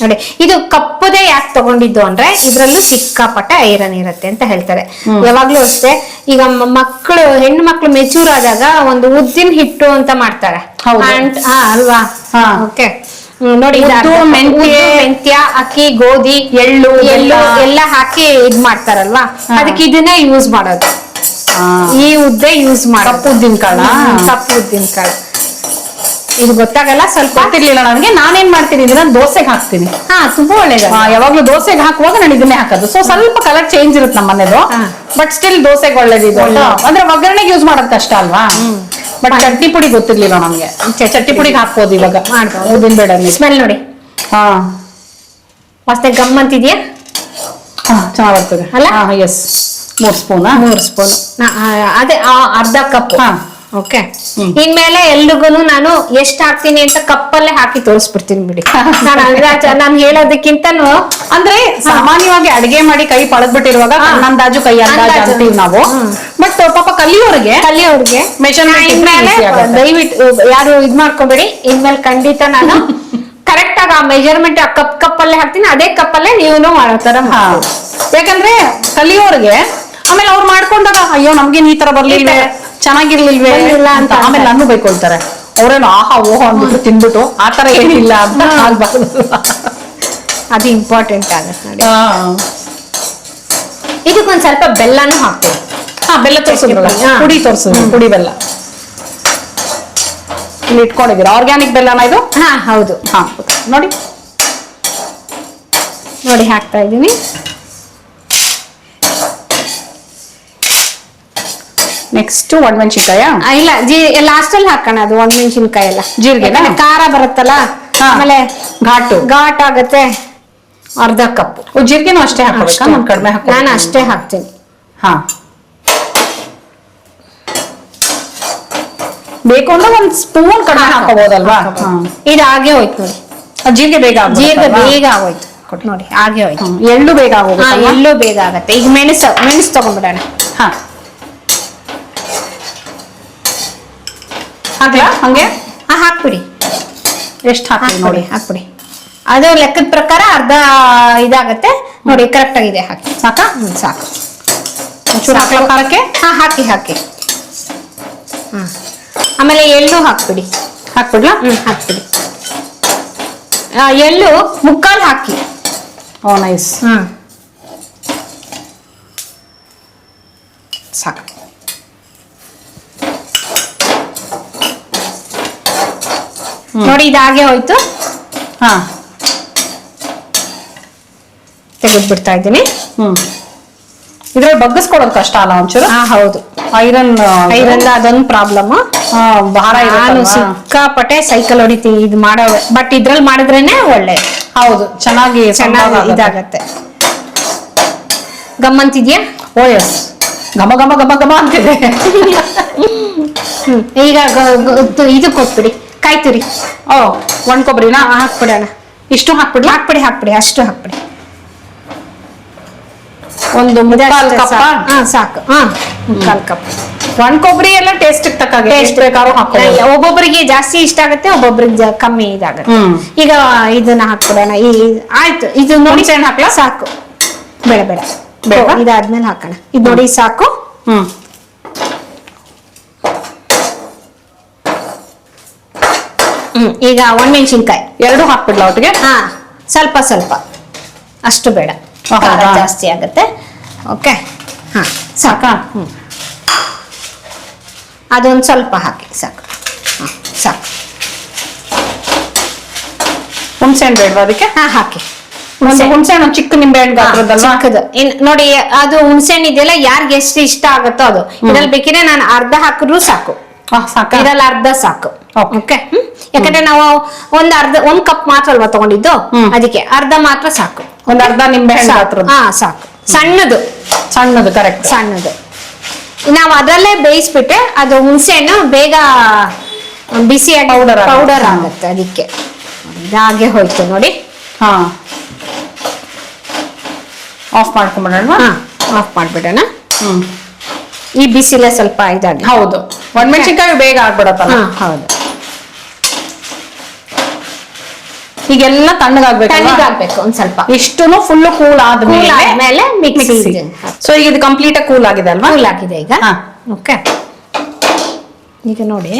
ನೋಡಿ ಇದು ಕಪ್ಪದೇ ಯಾಕೆ ತಗೊಂಡಿದ್ದು ಅಂದ್ರೆ ಇದ್ರಲ್ಲೂ ಸಿಕ್ಕಾಪಟ್ಟೆ ಐರನ್ ಇರುತ್ತೆ ಅಂತ ಹೇಳ್ತಾರೆ. ಯಾವಾಗ್ಲೂ ಅಷ್ಟೇ ಈಗ ಮಕ್ಕಳು ಹೆಣ್ಣು ಮಕ್ಕಳು ಮೆಚೂರ್ ಆದಾಗ ಒಂದು ಉದ್ದಿನ ಹಿಟ್ಟು ಅಂತ ಮಾಡ್ತಾರೆ. ಅಲ್ವಾ? ಹಾ. ಓಕೆ. ನೋಡಿ ಮೆಂತ್ಯ, ಅಕ್ಕಿ ಗೋಧಿ ಎಳ್ಳು, ಎಳ್ಳು. ಎಲ್ಲ. ಹಾಕಿ ಇದ್ ಮಾಡ್ತಾರಲ್ವಾ. ಅದಕ್ಕೆ ಇದನ್ನೇ ಯೂಸ್ ಮಾಡೋದು. ಈ ಉದ್ದೆ ಯೂಸ್ ಮಾಡ ಕಪ್ಪು ಉದ್ದಿನ ಕಾಳ ಕಪ್ಪು ಉದ್ದಿನ ಕಾಳು ಇದು ಗೊತ್ತಾಗಲ್ಲ ಸ್ವಲ್ಪ ಗೊತ್ತಿರ್ಲಿಲ್ಲ ನನಗೆ. ನಾನೇನ್ ಮಾಡ್ತೀನಿ ಇದನ್ನ ದೋಸೆಗೆ ಹಾಕ್ತೀನಿ. ಹಾ ತುಂಬಾ ಒಳ್ಳೇದು. ಯಾವಾಗ್ಲೂ ದೋಸೆಗೆ ಹಾಕುವಾಗ ನಾನು ಇದನ್ನೇ ಹಾಕೋದು. ಸೊ ಸ್ವಲ್ಪ ಕಲರ್ ಚೇಂಜ್ ಇರುತ್ತೆ ನಮ್ಮ ಮನೇದು. ಬಟ್ ಸ್ಟಿಲ್ ದೋಸೆಗೆ ಒಳ್ಳೇದಿದೆ ಅಂದ್ರೆ ಒಗ್ಗರಣೆಗೆ ಯೂಸ್ ಮಾಡೋದು ಕಷ್ಟ ಅಲ್ವಾ? ಬಟ್ ಚಟ್ನಿ ಪುಡಿ ಗೊತ್ತಿರ್ಲಿಲ್ಲ ನಮ್ಗೆ. ಚಟ್ನಿ ಪುಡಿಗೆ ಹಾಕ್ಬೋದು ಇವಾಗ. ಉದ್ದಿನ ಬೇಡ ಸ್ಮೆಲ್ ನೋಡಿ. ಹಾ. ಮಸ್ತೆ ಗಮ್ ಅಂತಿದ್ಯಾ? ಚೆನ್ನಾಗ್ ಬರ್ತದೆ ಅಲ್ಲ? ಎಸ್ ಮೂರ್ ಸ್ಪೂನ್? ಮೂರು ಸ್ಪೂನ್. ಅದೇ ಅರ್ಧ ಕಪ್. ಓಕೆ. ಇನ್ಮೇಲೆ ಎಲ್ರಿಗೂ ನಾನು ಎಷ್ಟ್ ಹಾಕ್ತೀನಿ ಅಂತ ಕಪ್ಪಲ್ಲೇ ಹಾಕಿ ತೋರಿಸ್ಬಿಡ್ತೀನಿ ಬಿಡಿ. ನಾನು ಅಂದ್ರೆ ನಾನು ಹೇಳೋದಕ್ಕಿಂತನೂ ಅಂದ್ರೆ ಸಾಮಾನ್ಯವಾಗಿ ಅಡಿಗೆ ಮಾಡಿ ಕೈ ಪಳದ್ಬಿಟ್ಟಿರುವಾಗ ನಮ್ ಕೈ ಅಂದಾಜು. ಅಂತೀವಿ ನಾವು. ಪಾಪ ಕಲಿಯೋರಿಗೆ ಕಲಿಯೋರ್ಗೆ ಮೆಷರ್ಮೆಂಟ್ ಇನ್ಮೇಲೆ ದಯವಿಟ್ಟು ಯಾರು ಇದ್ ಮಾಡ್ಕೊಬೇಡಿ. ಇನ್ಮೇಲೆ ಖಂಡಿತ ನಾನು ಕರೆಕ್ಟ್ ಆಗಿ ಆ ಮೆಜರ್ಮೆಂಟ್ ಆ ಕಪ್ ಅಲ್ಲೇ ಹಾಕ್ತೀನಿ. ಅದೇ ಕಪ್ಪಲ್ಲೇ ನೀವು ಮಾಡ್ತಾರ. ಯಾಕಂದ್ರೆ ಕಲಿಯೋರ್ಗೆ ಆಮೇಲೆ ಅವ್ರು ಮಾಡ್ಕೊಂಡಾಗ ಅಯ್ಯೋ ನಮ್ಗೇನ್ ಈ ತರ ತರ. ಚೆನ್ನಾಗಿರ್ಲಿಲ್ವೇ? ಇಲ್ಲ ಅಂತ ಆಮೇಲೆ ನಾನು ಬೈಕೊಳ್ತಾರೆ. ಅವ್ರೇನು ಆಹಾ ಓಹೋ ಅಂದ್ಬಿಟ್ಟು ತಿನ್ಬಿಟ್ಟು ಆ ತರ ಏನಿಲ್ಲ ಅಂತ ಆಗ್ಬಾರ್ದು. ಅದು ಇಂಪಾರ್ಟೆಂಟ್ ಆಗುತ್ತೆ. ಇದಕ್ಕೊಂದ್ ಸ್ವಲ್ಪ ಬೆಲ್ಲನೂ ಹಾಕ್ತೀನಿ ಹಾ ಬೆಲ್ಲ ತೋರಿಸಿದ್ರಲ್ಲ ಹಾ. ಪುಡಿ ತೋರಿಸಿದ್ರು ಪುಡಿ ಬೆಲ್ಲ. ಇಲ್ಲಿ ಇಟ್ಕೊಂಡಿದ್ದೀರಾ? ಆರ್ಗ್ಯಾನಿಕ್ ಬೆಲ್ಲನ ಇದು? ಹಾ ಹೌದು. ಹಾ ನೋಡಿ. ನೋಡಿ ಹಾಕ್ತಾ ಇದ್ದೀನಿ. ನೆಕ್ಸ್ಟ್ ಒಣಮೆಣಸಿನ್ಕಾಯ? ಆ, ಇಲ್ಲ ಜೀ ಲಾಸ್ಟ್ ಅಲ್ಲಿ ಹಾಕೋಣ ಅದು ಒಣ ಮೆಣಸಿನ್ಕಾಯಿ ಎಲ್ಲ ಜೀರಿಗೆನಾ? ಯಾಕಂದ್ರೆ ಖಾರ ಬರುತ್ತಲ್ಲ? ಹಾ. ಆಮೇಲೆ ಘಾಟು. ಘಾಟ್ ಆಗತ್ತೆ. ಅರ್ಧ ಕಪ್ ಓ, ಜೀರಿಗೆನೂ ಅಷ್ಟೇ ಹಾಕಬೇಕಾ ನಾನು ಕಡಿಮೆ ಹಾಕ ನಾನು ಅಷ್ಟೇ ಹಾಕ್ತೀನಿ. ಹಾ. ಬೇಕು ಅಂದ್ರೆ ಒಂದ್ ಸ್ಪೂನ್ ಕಡಿಮೆ ಹಾಕೋಬಹುದಲ್ವಾ. ಇದು ಹೋಯ್ತು ನೋಡಿ. ಜೀರಿಗೆ ಬೇಗ ಜೀರಿಗೆ? ಬೇಗ ಆಗೋಯ್ತು. ನೋಡಿ ಹಾಗೆ ಹೋಯ್ತು. ಹ್ಮ್. ಎಳ್ಳು ಬೇಗ ಆಗೋಗುತ್ತೆ ಎಳ್ಳು ಎಲ್ಲೂ ಬೇಗ ಆಗತ್ತೆ. ಈಗ ಮೆಣಸು ಮೆಣಸು ತಗೊಂಡ್ಬಿಡೋಣ. ಹಾ. ಹಾಕ್ಲಾ ಹಂಗೆ? ಹಾ ಹಾಕ್ಬಿಡಿ. ಎಷ್ಟು ಹಾಕಿ ನೋಡಿ? ಹಾಕ್ಬಿಡಿ. ಅದು ಲೆಕ್ಕದ ಪ್ರಕಾರ ಅರ್ಧ ಇದಾಗತ್ತೆ. ನೋಡಿ ಕರೆಕ್ಟ್ ಆಗಿದೆ ಹಾಕಿ ಸಾಕಾ? ಸಾಕು. ಒಂಚೂರು ಹಾಕ್ಲಾ ಖಾರಕ್ಕೆ ಹಾ ಹಾಕಿ ಹಾಕಿ. ಹಾ ಆಮೇಲೆ ಎಳ್ಳು ಹಾಕ್ಬಿಡಿ. ಹಾಕ್ಬಿಡ್ಲಾ? ಹ್ಮ್ ಹಾಕ್ಬಿಡಿ. ಆ, ಎಳ್ಳು ಮುಕ್ಕಾಲು ಹಾಕಿ. ಓ ನೈಸ್. ಹ್ಮ್. ಸಾಕು. ನೋಡಿ ಇದಾಗೆ ಹೋಯ್ತು. ಹಾ. ತೆಗೆದ್ಬಿಡ್ತಾ ಇದ್ದೀನಿ. ಹ್ಮ್. ಇದ್ರಲ್ಲಿ ಬಗ್ಗಿಸ್ಕೊಳ್ಳೋದು ಕಷ್ಟ ಅಲ್ಲ ಒಂಚೂರು? ಹೌದು. ಐರನ್ ಐರನ್ ಅದೊಂದು ಪ್ರಾಬ್ಲಮ್ ಭಾರ ನಾನು? ಸಿಕ್ಕಾಪಟ್ಟೆ ಸೈಕಲ್ ಹೊಡಿತೀನಿ ಇದು ಮಾಡೋ ಬಟ್ ಇದ್ರಲ್ಲಿ ಮಾಡಿದ್ರೇನೆ ಒಳ್ಳೆ ಹೌದು ಚೆನ್ನಾಗಿ ಚೆನ್ನಾಗಿ. ಇದಾಗತ್ತೆ. ಗಮ್ಮಂತಿದ್ಯಾ? ಓ ಎಸ್ ಘಮ ಘಮ ಗಮ ಗಮ ಅಂತಿದೆ. ಹ್ಮ್ ಈಗ ಇದು ಕೊಟ್ಬಿಡಿ ಕಾಯ್ತಿರಿ. ತುರಿ ಓ ಒಣ ಕೊಬ್ಬರಿನಾ ಹಾಕ್ಬಿಡೋಣ. ಇಷ್ಟು ಹಾಕ್ಬಿಡಿ ಹಾಕ್ಬಿಡಿ ಹಾಕ್ಬಿಡಿ ಅಷ್ಟು ಹಾಕ್ಬಿಡಿ. ಒಂದು ಮುಕ್ಕಾಲ್ ಕಪ್ ಕಪ್ಪ? ಸಾಕು. ಹಾ ಸಾಕು. ಹಾ ಮುಕ್ಕಾಲ್ ಕಪ್. ಒಣ ಕೊಬ್ಬರಿ ಎಲ್ಲ ಟೇಸ್ಟ್ ತಕ್ಕಾಗೆ ಟೇಸ್ಟ್ ಬೇಕಾದ್ರೂ ಒಬ್ಬೊಬ್ಬರಿಗೆ ಜಾಸ್ತಿ ಇಷ್ಟ ಆಗುತ್ತೆ ಒಬ್ಬೊಬ್ಬರಿಗೆ ಕಮ್ಮಿ ಇದಾಗುತ್ತೆ. ಈಗ ಇದನ್ನ ಹಾಕ್ಬಿಡೋಣ. ಈ ಆಯ್ತು ಇದು ನೋಡಿ ಹಾಕಲ ಹಾಕ್ಲಾ? ಸಾಕು. ಬೇಡ ಬೇಡ? ಇದಾದ್ಮೇಲೆ ಹಾಕೋಣ. ಇದು ನೋಡಿ ಸಾಕು. ಹ್ಮ್. ಹ್ಮ್ ಈಗ ಒಣಮೆಣಸಿನ್ಕಾಯಿ. ಎರಡು ಹಾಕ್ಬಿಡ್ಲಾ ಒಟ್ಟಿಗೆ? ಹಾ ಸ್ವಲ್ಪ ಸ್ವಲ್ಪ. ಅಷ್ಟು ಬೇಡ. ಖಾರ? ಜಾಸ್ತಿ ಆಗುತ್ತೆ. ಓಕೆ. ಹಾ ಸಾಕಾ? ಅದೊಂದು ಸ್ವಲ್ಪ ಹಾಕಿ ಸಾಕು. ಹಾ, ಸಾಕು. ಹುಣಸೆಹಣ್ಣು ಬೇಡವಾ ಅದಕ್ಕೆ? ಹಾ ಹಾಕಿ. ಒಂದು ಹುಣಸೆ ಹಣ್ಣು ಚಿಕ್ಕ ನಿಂಬೆ ಹಣ್ಣು ನೋಡಿ ಅದು ಹುಣಸೆಹಣ್ಣು ಇದೆಯಲ್ಲ ಯಾರಿಗೆ ಎಷ್ಟು ಇಷ್ಟ ಆಗುತ್ತೋ ಅದು. ಇದ್ರಲ್ಲಿ ಬೇಕಿದ್ರೆ ನಾನು ಅರ್ಧ ಹಾಕಿದ್ರು ಸಾಕು. ಇದ್ರಲ್ಲಿ ಅರ್ಧ ಸಾಕು. ಓಕೆ. ಯಾಕಂದ್ರೆ ನಾವು ಒಂದ್ ಅರ್ಧ ಒಂದ್ ಕಪ್ ಮಾತ್ರ ಅಲ್ವಾ ತಗೊಂಡಿದ್ದು. ಅದಕ್ಕೆ ಅರ್ಧ ಮಾತ್ರ ಸಾಕು. ಒಂದ್ ಅರ್ಧ ನಿಂಬೆ ಹಣ್ಣು ಸಾಕು. ಗಾತ್ರದ ಹಾ ಸಾಕು. ಸಣ್ಣದು. ಸಣ್ಣದು ಕರೆಕ್ಟ್ ಸಣ್ಣದು. ನಾವು ಅದರಲ್ಲೇ ಬೇಯಿಸ್ಬಿಟ್ಟೆ ಅದು ಹುಣಸೆಹಣ್ಣು ಬೇಗ ಬಿಸಿಯಾಗಿ ಪೌಡರ್. ಪೌಡರ್ ಆಗುತ್ತೆ. ಅದಕ್ಕೆ. ಇದಾಗೆ ಹೋಯ್ತು ನೋಡಿ. ಹಾ. ಆಫ್ ಮಾಡ್ಕೊಂಡ್ಬಿಡೋಣ ಹಾ ಆಫ್ ಮಾಡ್ಬಿಡೋಣ. ಹ್ಮ್. ಈ ಬಿಸಿಲೇ ಸ್ವಲ್ಪ ಇದಾಗಿ ಹೌದು. ಒಣಮೆಣಸಿನ್ಕಾಯಿ ಬೇಗ ಆಗ್ಬಿಡತ್ತಲ್ಲ? ಹಾ ಹೌದು. ಈಗೆಲ್ಲ ತಣ್ಣಗಾಗ್ಬೇಕು ತಣ್ಣಗಾಗ್ಬೇಕು ಒಂದ್ ಸ್ವಲ್ಪ. ಇಷ್ಟುನು ಫುಲ್ ಕೂಲ್ ಆದ್ಮೇಲೆ ಮಿಕ್ಸಿ ಸೊ ಈಗ ಇದು ಕಂಪ್ಲೀಟ್ ಕೂಲ್ ಆಗಿದೆ ಅಲ್ವಾ? ಕೂಲ್ ಆಗಿದೆ ಈಗ. ಓಕೆ ಈಗ ನೋಡಿ.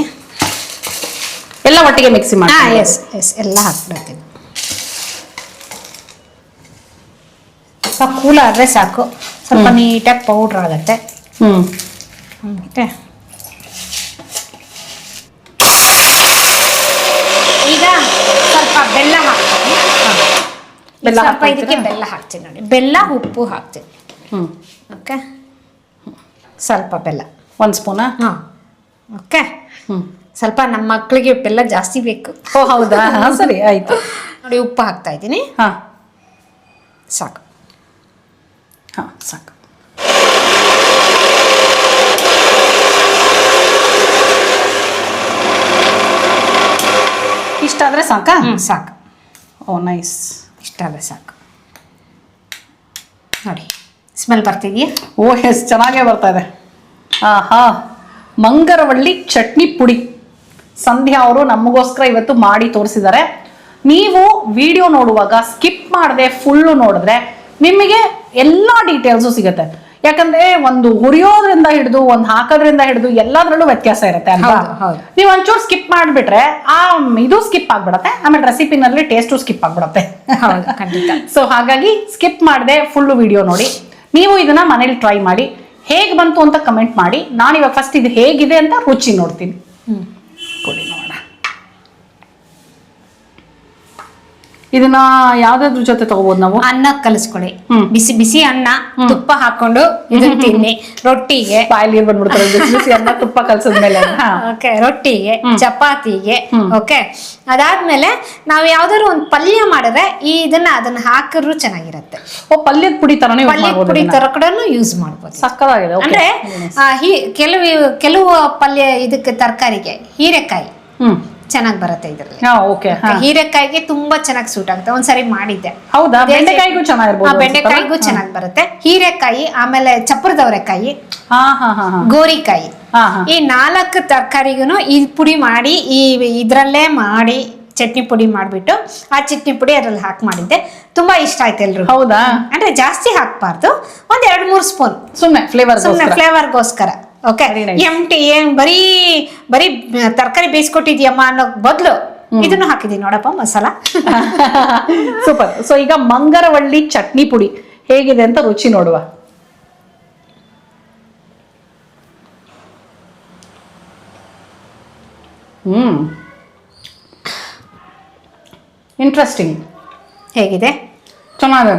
ಎಲ್ಲ ಒಟ್ಟಿಗೆ ಮಿಕ್ಸಿ ಮಾಡಿ ಎಸ್ ಎಸ್ ಎಲ್ಲ ಹಾಕ್ಬಿಡ್ತೀನಿ. ಸ್ವಲ್ಪ ಕೂಲ್ ಆದ್ರೆ ಸಾಕು. ಸ್ವಲ್ಪ ನೀಟಾಗಿ ಪೌಡ್ರ್ ಆಗುತ್ತೆ. ಹ್ಮ್. ಮತ್ತೆ ಬೆಲ್ಲ ಸ್ವಲ್ಪ ಇದಕ್ಕೆ ಬೆಲ್ಲ ಹಾಕ್ತೀನಿ ನೋಡಿ. ಬೆಲ್ಲ ಉಪ್ಪು ಹಾಕ್ತೀನಿ. ಹ್ಮ್. ಓಕೆ? ಸ್ವಲ್ಪ ಬೆಲ್ಲ. ಒಂದು ಸ್ಪೂನಾ? ಹಾಂ. ಓಕೆ? ಹ್ಞೂ ಸ್ವಲ್ಪ ನಮ್ಮ ಮಕ್ಕಳಿಗೆ ಬೆಲ್ಲ ಜಾಸ್ತಿ ಬೇಕು. ಓ ಹೌದಾ? ಸರಿ ಆಯಿತು. ನೋಡಿ ಉಪ್ಪು ಹಾಕ್ತಾ ಇದ್ದೀನಿ. ಹಾಂ. ಸಾಕು. ಹಾಂ ಸಾಕು. ಇಷ್ಟಾದ್ರೆ ಸಾಕಾ? ಹ್ಞೂ ಸಾಕು. ಓ ನೈಸ್. ಇಷ್ಟಾದ್ರೆ ಸಾಕು. ನೋಡಿ ಸ್ಮೆಲ್ ಬರ್ತಿದೆಯಾ? ಓ ಎಸ್ ಚೆನ್ನಾಗೇ ಬರ್ತಾ ಇದೆ. ಆಹಾ, ಮಂಗರವಳ್ಳಿ ಚಟ್ನಿ ಪುಡಿ. ಸಂಧ್ಯಾ ಅವರು ನಮಗೋಸ್ಕರ ಇವತ್ತು ಮಾಡಿ ತೋರಿಸಿದ್ದಾರೆ. ನೀವು ವಿಡಿಯೋ ನೋಡುವಾಗ ಸ್ಕಿಪ್ ಮಾಡದೆ ಫುಲ್ಲು ನೋಡಿದ್ರೆ ನಿಮಗೆ ಎಲ್ಲ ಡೀಟೇಲ್ಸು ಸಿಗುತ್ತೆ. ಯಾಕಂದ್ರೆ ಒಂದು ಹುರಿಯೋದ್ರಿಂದ ಹಿಡಿದು ಒಂದು ಹಾಕೋದ್ರಿಂದ ಹಿಡಿದು ಎಲ್ಲದರಲ್ಲೂ ವ್ಯತ್ಯಾಸ ಇರುತ್ತೆ ಅಲ್ವಾ. ನೀವು ಒಂಚೂರು ಸ್ಕಿಪ್ ಮಾಡಿಬಿಟ್ರೆ ಆ ಇದು ಸ್ಕಿಪ್ ಆಗ್ಬಿಡತ್ತೆ ಆಮೇಲೆ ರೆಸಿಪಿನಲ್ಲಿ ಟೇಸ್ಟು ಸ್ಕಿಪ್ ಆಗ್ಬಿಡತ್ತೆ. ಸೊ ಹಾಗಾಗಿ ಸ್ಕಿಪ್ ಮಾಡದೆ ಫುಲ್ ವಿಡಿಯೋ ನೋಡಿ. ನೀವು ಇದನ್ನ ಮನೇಲಿ ಟ್ರೈ ಮಾಡಿ. ಹೇಗ್ ಬಂತು ಅಂತ ಕಮೆಂಟ್ ಮಾಡಿ. ನಾನು ಇವಾಗ ಫಸ್ಟ್ ಇದು ಹೇಗಿದೆ ಅಂತ ರುಚಿ ನೋಡ್ತೀನಿ. ಕೊಡಿ ನೋಡೋಣ ಇದನ್ನ ಯಾವ್ದಾದ್ರು ಜೊತೆ ತಗೋಬಹುದು ನಾವು? ಅನ್ನ ಕಲಿಸ್ಕೊಳ್ಳಿ. ಬಿಸಿ ಬಿಸಿ ಅನ್ನ ತುಪ್ಪ ಹಾಕೊಂಡು ಇದನ್ನ ತಿನ್ನಿ. ರೊಟ್ಟಿಗೆ. ಬಾಯಲ್ಲಿ ನೀರ್ ಬಂದ್ಬಿಡ್ತಾರೆ? ಬಿಸಿ ಬಿಸಿ ಅನ್ನ ತುಪ್ಪ ಕಲ್ಸದ್ಮೇಲೆ. ಹಾ. ಓಕೆ ರೊಟ್ಟಿಗೆ ಚಪಾತಿಗೆ. ಓಕೆ. ಅದಾದ್ಮೇಲೆ ನಾವು ಯಾವ್ದಾದ್ರು ಒಂದ್ ಪಲ್ಯ ಮಾಡಿದ್ರೆ ಈ ಇದನ್ನ ಅದನ್ನ ಹಾಕಿದ್ರು ಚೆನ್ನಾಗಿರತ್ತೆ. ಓ ಪಲ್ಯದ ಪುಡಿ ತರನೇ use ಪಲ್ಯ ಪುಡಿ. ತರ ಕೂಡ ಯೂಸ್ ಮಾಡ್ಬೋದು. ಸಕ್ಕತ್ತಾಗಿದೆ ಅಂದ್ರೆ ಕೆಲವು ಕೆಲವು ಪಲ್ಯ ಇದಕ್ಕೆ ತರಕಾರಿಗೆ ಹೀರೆಕಾಯಿ. ಹ್ಮ್. ಚೆನ್ನಾಗಿ ಬರುತ್ತೆ ಇದರಲ್ಲಿ. ಓಕೆ ಹೀರೆಕಾಯಿಗೆ ತುಂಬಾ ಚೆನ್ನಾಗಿ ಸೂಟ್ ಆಗುತ್ತೆ. ಒಂದ್ಸರಿ ಮಾಡಿದ್ದೆ. ಹೌದಾ? ಬೆಂಡೆಕಾಯಿಗೂ ಆ, ಚೆನ್ನಾಗಿರ್ಬೋದು ಬೆಂಡೆಕಾಯಿಗೂ ಚೆನ್ನಾಗಿ ಬರುತ್ತೆ. ಹೀರೆಕಾಯಿ ಆಮೇಲೆ ಚಪ್ಪರದವರೆಕಾಯಿ ಗೋರಿಕಾಯಿ. ಈ ನಾಲ್ಕು ತರಕಾರಿಗೂ ಈ ಪುಡಿ ಮಾಡಿ ಈ ಇದ್ರಲ್ಲೇ ಮಾಡಿ ಚಟ್ನಿ ಪುಡಿ ಮಾಡಿಬಿಟ್ಟು ಆ ಚಟ್ನಿ ಪುಡಿ ಅದ್ರಲ್ಲಿ ಹಾಕಿ ಮಾಡಿದ್ದೆ. ತುಂಬಾ ಇಷ್ಟ ಆಯ್ತು ಎಲ್ರು ಹೌದಾ? ಅಂದ್ರೆ ಜಾಸ್ತಿ ಹಾಕ್ಬಾರ್ದು. ಒಂದ್ ಎರಡ್ ಮೂರ್ ಸ್ಪೂನ್. ಸುಮ್ನೆ ಫ್ಲೇವರ್ ಸುಮ್ಮನೆ ಫ್ಲೇವರ್ಗೋಸ್ಕರ ಓಕೆ ಎಂ ಟಿ ಏನ್ ಬರೀ ಬರೀ ತರಕಾರಿ ಬೇಯಿಸ್ಕೊಟ್ಟಿದ್ಯಮ್ಮ ಅನ್ನೋ ಬದಲು ಇದನ್ನು ಹಾಕಿದೀನಿ ನೋಡಪ್ಪ ಮಸಾಲ. ಸೂಪರ್ ಸೊ ಈಗ ಮಂಗರವಳ್ಳಿ ಚಟ್ನಿ ಪುಡಿ ಹೇಗಿದೆ ಅಂತ ರುಚಿ ನೋಡುವ. ಹ್ಮ್. ಇಂಟ್ರೆಸ್ಟಿಂಗ್ ಹೇಗಿದೆ? ಚೆನ್ನಾಗಿದೆ.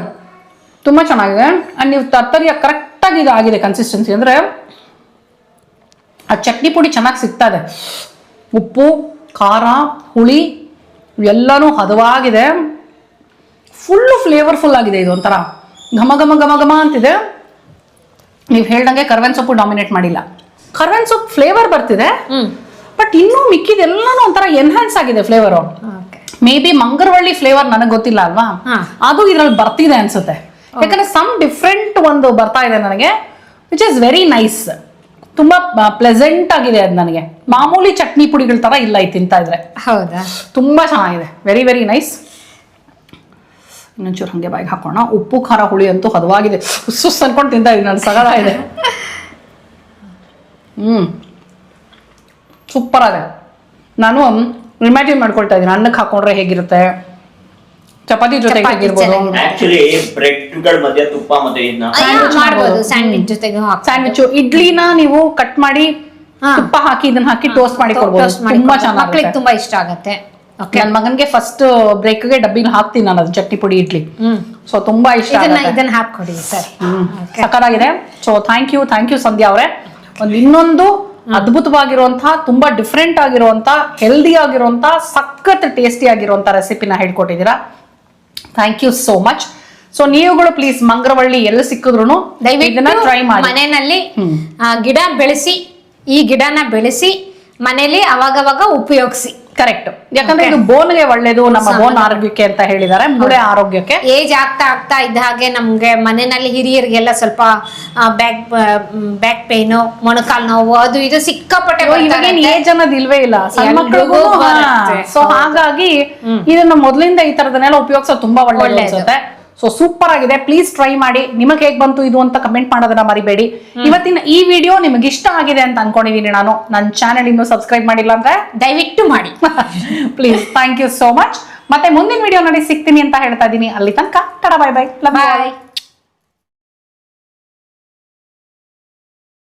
ತುಂಬ ಚೆನ್ನಾಗಿದೆ. ಆ್ಯಂಡ್ ನೀವು ತರ್ತರಿಯ ಕರೆಕ್ಟಾಗಿ ಇದು ಆಗಿದೆ ಕನ್ಸಿಸ್ಟೆನ್ಸಿ ಅಂದರೆ ಆ ಚಟ್ನಿ ಪುಡಿ ಚೆನ್ನಾಗಿ ಸಿಗ್ತಾ ಇದೆ ಉಪ್ಪು ಖಾರ ಹುಳಿ ಎಲ್ಲನೂ ಹದವಾಗಿದೆ. ಫುಲ್ಲು ಫ್ಲೇವರ್ಫುಲ್ ಆಗಿದೆ ಇದು ಒಂಥರ. ಘಮ ಘಮ ಘಮ ಘಮ ಅಂತಿದೆ. ನೀವು ಹೇಳ್ದಂಗೆ ಕರ್ವೆನ್ ಸೊಪ್ಪು ಡಾಮಿನೇಟ್ ಮಾಡಿಲ್ಲ. ಕರ್ವೆನ್ ಸೊಪ್ಪು ಫ್ಲೇವರ್ ಬರ್ತಿದೆ. ಬಟ್ ಇನ್ನೂ ಮಿಕ್ಕಿದೆಲ್ಲನೂ ಒಂಥರ ಎನ್ಹಾನ್ಸ್ ಆಗಿದೆ ಫ್ಲೇವರು ಮೇ ಬಿ ಮಂಗರವಳ್ಳಿ ಫ್ಲೇವರ್ ನನಗೆ ಗೊತ್ತಿಲ್ಲ ಅಲ್ವಾ. ಅದು ಇದ್ರಲ್ಲಿ ಬರ್ತಿದೆ ಅನ್ಸುತ್ತೆ. ಯಾಕಂದ್ರೆ ಸಮ್ ಡಿಫ್ರೆಂಟ್ ಒಂದು ಬರ್ತಾ ಇದೆ ನನಗೆ ವಿಚ್ ಇಸ್ ವೆರಿ ನೈಸ್ ತುಂಬಾ ಪ್ಲೆಸೆಂಟ್ ಆಗಿದೆ ಅದು ನನಗೆ. ಮಾಮೂಲಿ ಚಟ್ನಿ ಪುಡಿಗಳ ತರ ಇಲ್ಲ ಇದು ತಿಂತಾ ಇದ್ರೆ. ಹೌದಾ? ತುಂಬಾ ಚೆನ್ನಾಗಿದೆ. ವೆರಿ ವೆರಿ ನೈಸ್ ಇನ್ನೊಂಚೂರು ಹಂಗೆ ಬಾಯಿಗೆ ಹಾಕೋಣ. ಉಪ್ಪು ಖಾರ ಹುಳಿ ಅಂತೂ ಹದವಾಗಿದೆ. ಸುಸ್ ಅನ್ಕೊಂಡು ತಿಂತಾ ಇದ್ದೀನಿ ನಾನು ಸಗಡ ಇದೆ. ಹ್ಮ್. ಸೂಪರ್ ಆಗಿದೆ. ನಾನು ಇಮ್ಯಾಜಿನ್ ಮಾಡ್ಕೊಳ್ತಾ ಇದ್ದೀನಿ ಅನ್ನಕ್ಕೆ ಹಾಕೊಂಡ್ರೆ ಹೇಗಿರುತ್ತೆ? ಚಪಾತಿ ಜೊತೆಗೆ ಚಪಾತಿ ಹೇಗಿರ್ಬೋದು ಚೆನ್ನಾಗಿರುತ್ತೆ. ಆಕ್ಚುಲಿ ಬ್ರೆಡ್ಗಳ ಮಧ್ಯೆ ತುಪ್ಪ ಮತ್ತೆ ಇದನ್ನ Sandwich ಮಾಡ್ಬೋದು. ಮಾಡ್ಬೋದು. ಸ್ಯಾಂಡ್ವಿಚ್ ಜೊತೆಗೆ ಸ್ಯಾಂಡ್ವಿಚ್ ಇಡ್ಲಿನ ನೀವು ಕಟ್ ಮಾಡಿ ಹಾ. ತುಪ್ಪ ಹಾಕಿ ಇದನ್ನ ಹಾಕಿ ಟೋಸ್ಟ್ ಮಾಡಿ ಕೊಡ್ಬೋದು. ತುಂಬಾ ಮಕ್ಕಳಿಗೆ ಚೆನ್ನಾಗಿ ತುಂಬಾ ಇಷ್ಟ ಆಗತ್ತೆ. ಓಕೆ ನನ್ನ ಮಗನ್ಗೆ ಫಸ್ಟ್ ಬ್ರೇಕ್ಗೆ ಡಬ್ಬಿನ ಹಾಕ್ತೀನಿ ನಾನು ಅದು ಚಟ್ನಿ ಪುಡಿ ಇಡ್ಲಿ. ಹ್ಮ್. ಸೊ ತುಂಬಾ ಇಷ್ಟ ಇದನ್ನ ಆಗುತ್ತೆ. ಇದನ್ನ ಹಾಕೊಡಿ ಸರ್. ಸಕ್ಕತ್ತಾಗಿದೆ so thank you thank you Sandhya ಅವರೇ. ಒಂದು ಇನ್ನೊಂದು ಅದ್ಭುತವಾಗಿರುವಂತಹ ತುಂಬಾ ಡಿಫ್ರೆಂಟ್ ಆಗಿರುವಂತಹ ಹೆಲ್ದಿ ಆಗಿರುವಂತಹ ಸಖತ್ ಟೇಸ್ಟಿ ಆಗಿರುವಂತಹ ರೆಸಿಪಿನ ಹೇಳ್ಕೊಟ್ಟಿದ್ದೀರಾ. Thank you so much so ನೀವುಗಳು ಪ್ಲೀಸ್ ಮಂಗರವಳ್ಳಿ ಎಲ್ಲಿ ಸಿಕ್ಕಿದ್ರು ದಯವಿಟ್ಟು ಟ್ರೈ ಮಾಡಿ. ಮನೆಯಲ್ಲಿ ಗಿಡ ಬೆಳೆಸಿ ಈ ಗಿಡನ ಬೆಳೆಸಿ ಮನೆಯಲ್ಲಿ ಅವಾಗವಾಗ ಉಪಯೋಗಿಸಿ. ಕರೆಕ್ಟ್ ಯಾಕಂದ್ರೆ ಇದು ಬೋನ್ಗೆ ಒಳ್ಳೇದು ನಮ್ಮ ಬೋನ್ ಆರೋಗ್ಯಕ್ಕೆ ಅಂತ ಹೇಳಿದ್ದಾರೆ. ಮೂಳೆ ಆರೋಗ್ಯಕ್ಕೆ. ಏಜ್ ಆಗ್ತಾ ಆಗ್ತಾ ಇದ್ದ ಹಾಗೆ ನಮ್ಗೆ ಮನೆಯಲ್ಲಿ ಹಿರಿಯರಿಗೆಲ್ಲ ಸ್ವಲ್ಪ ಬ್ಯಾಕ್ ಬ್ಯಾಕ್ ಪೇನು ಮೊಣಕಾಲ್ ನೋವು ಅದು ಇದು ಸಿಕ್ಕಾಪಟ್ಟೆ. ಏಜ್ ಅನ್ನೋದು ಇಲ್ವೇ ಇಲ್ಲ. ಮಕ್ಕಳಿಗೂ ಸೊ ಹಾಗಾಗಿ ಇದನ್ನ ಮೊದಲಿಂದ ಈ ತರದನ್ನೆಲ್ಲ ಉಪಯೋಗಿಸೋದು ತುಂಬಾ ಒಳ್ಳೆ. ಅನ್ಸುತ್ತೆ. ಸೊ ಸೂಪರ್ ಆಗಿದೆ. ಪ್ಲೀಸ್ ಟ್ರೈ ಮಾಡಿ. ನಿಮಗೆ ಹೇಗ್ ಬಂತು ಇದು ಅಂತ ಕಮೆಂಟ್ ಮಾಡೋದನ್ನ ಮರಿಬೇಡಿ. ಇವತ್ತಿನ ಈ ವಿಡಿಯೋ ನಿಮಗೆ ಇಷ್ಟ ಆಗಿದೆ ಅಂತ ಅನ್ಕೊಂಡಿದೀನಿ ನಾನು. ನನ್ನ ಚಾನೆಲ್ ಇನ್ನೂ ಸಬ್ಸ್ಕ್ರೈಬ್ ಮಾಡಿಲ್ಲ ಅಂದ್ರೆ ದಯವಿಟ್ಟು ಮಾಡಿ. Please thank you so much ಮತ್ತೆ ಮುಂದಿನ ವಿಡಿಯೋ ನೋಡಿ ಸಿಗ್ತೀನಿ ಅಂತ ಹೇಳ್ತಾ ಇದ್ದೀನಿ ಅಲ್ಲಿ ತನಕ ತಡ ಬಾಯ್ ಬಾಯ್ ಬಾಯ್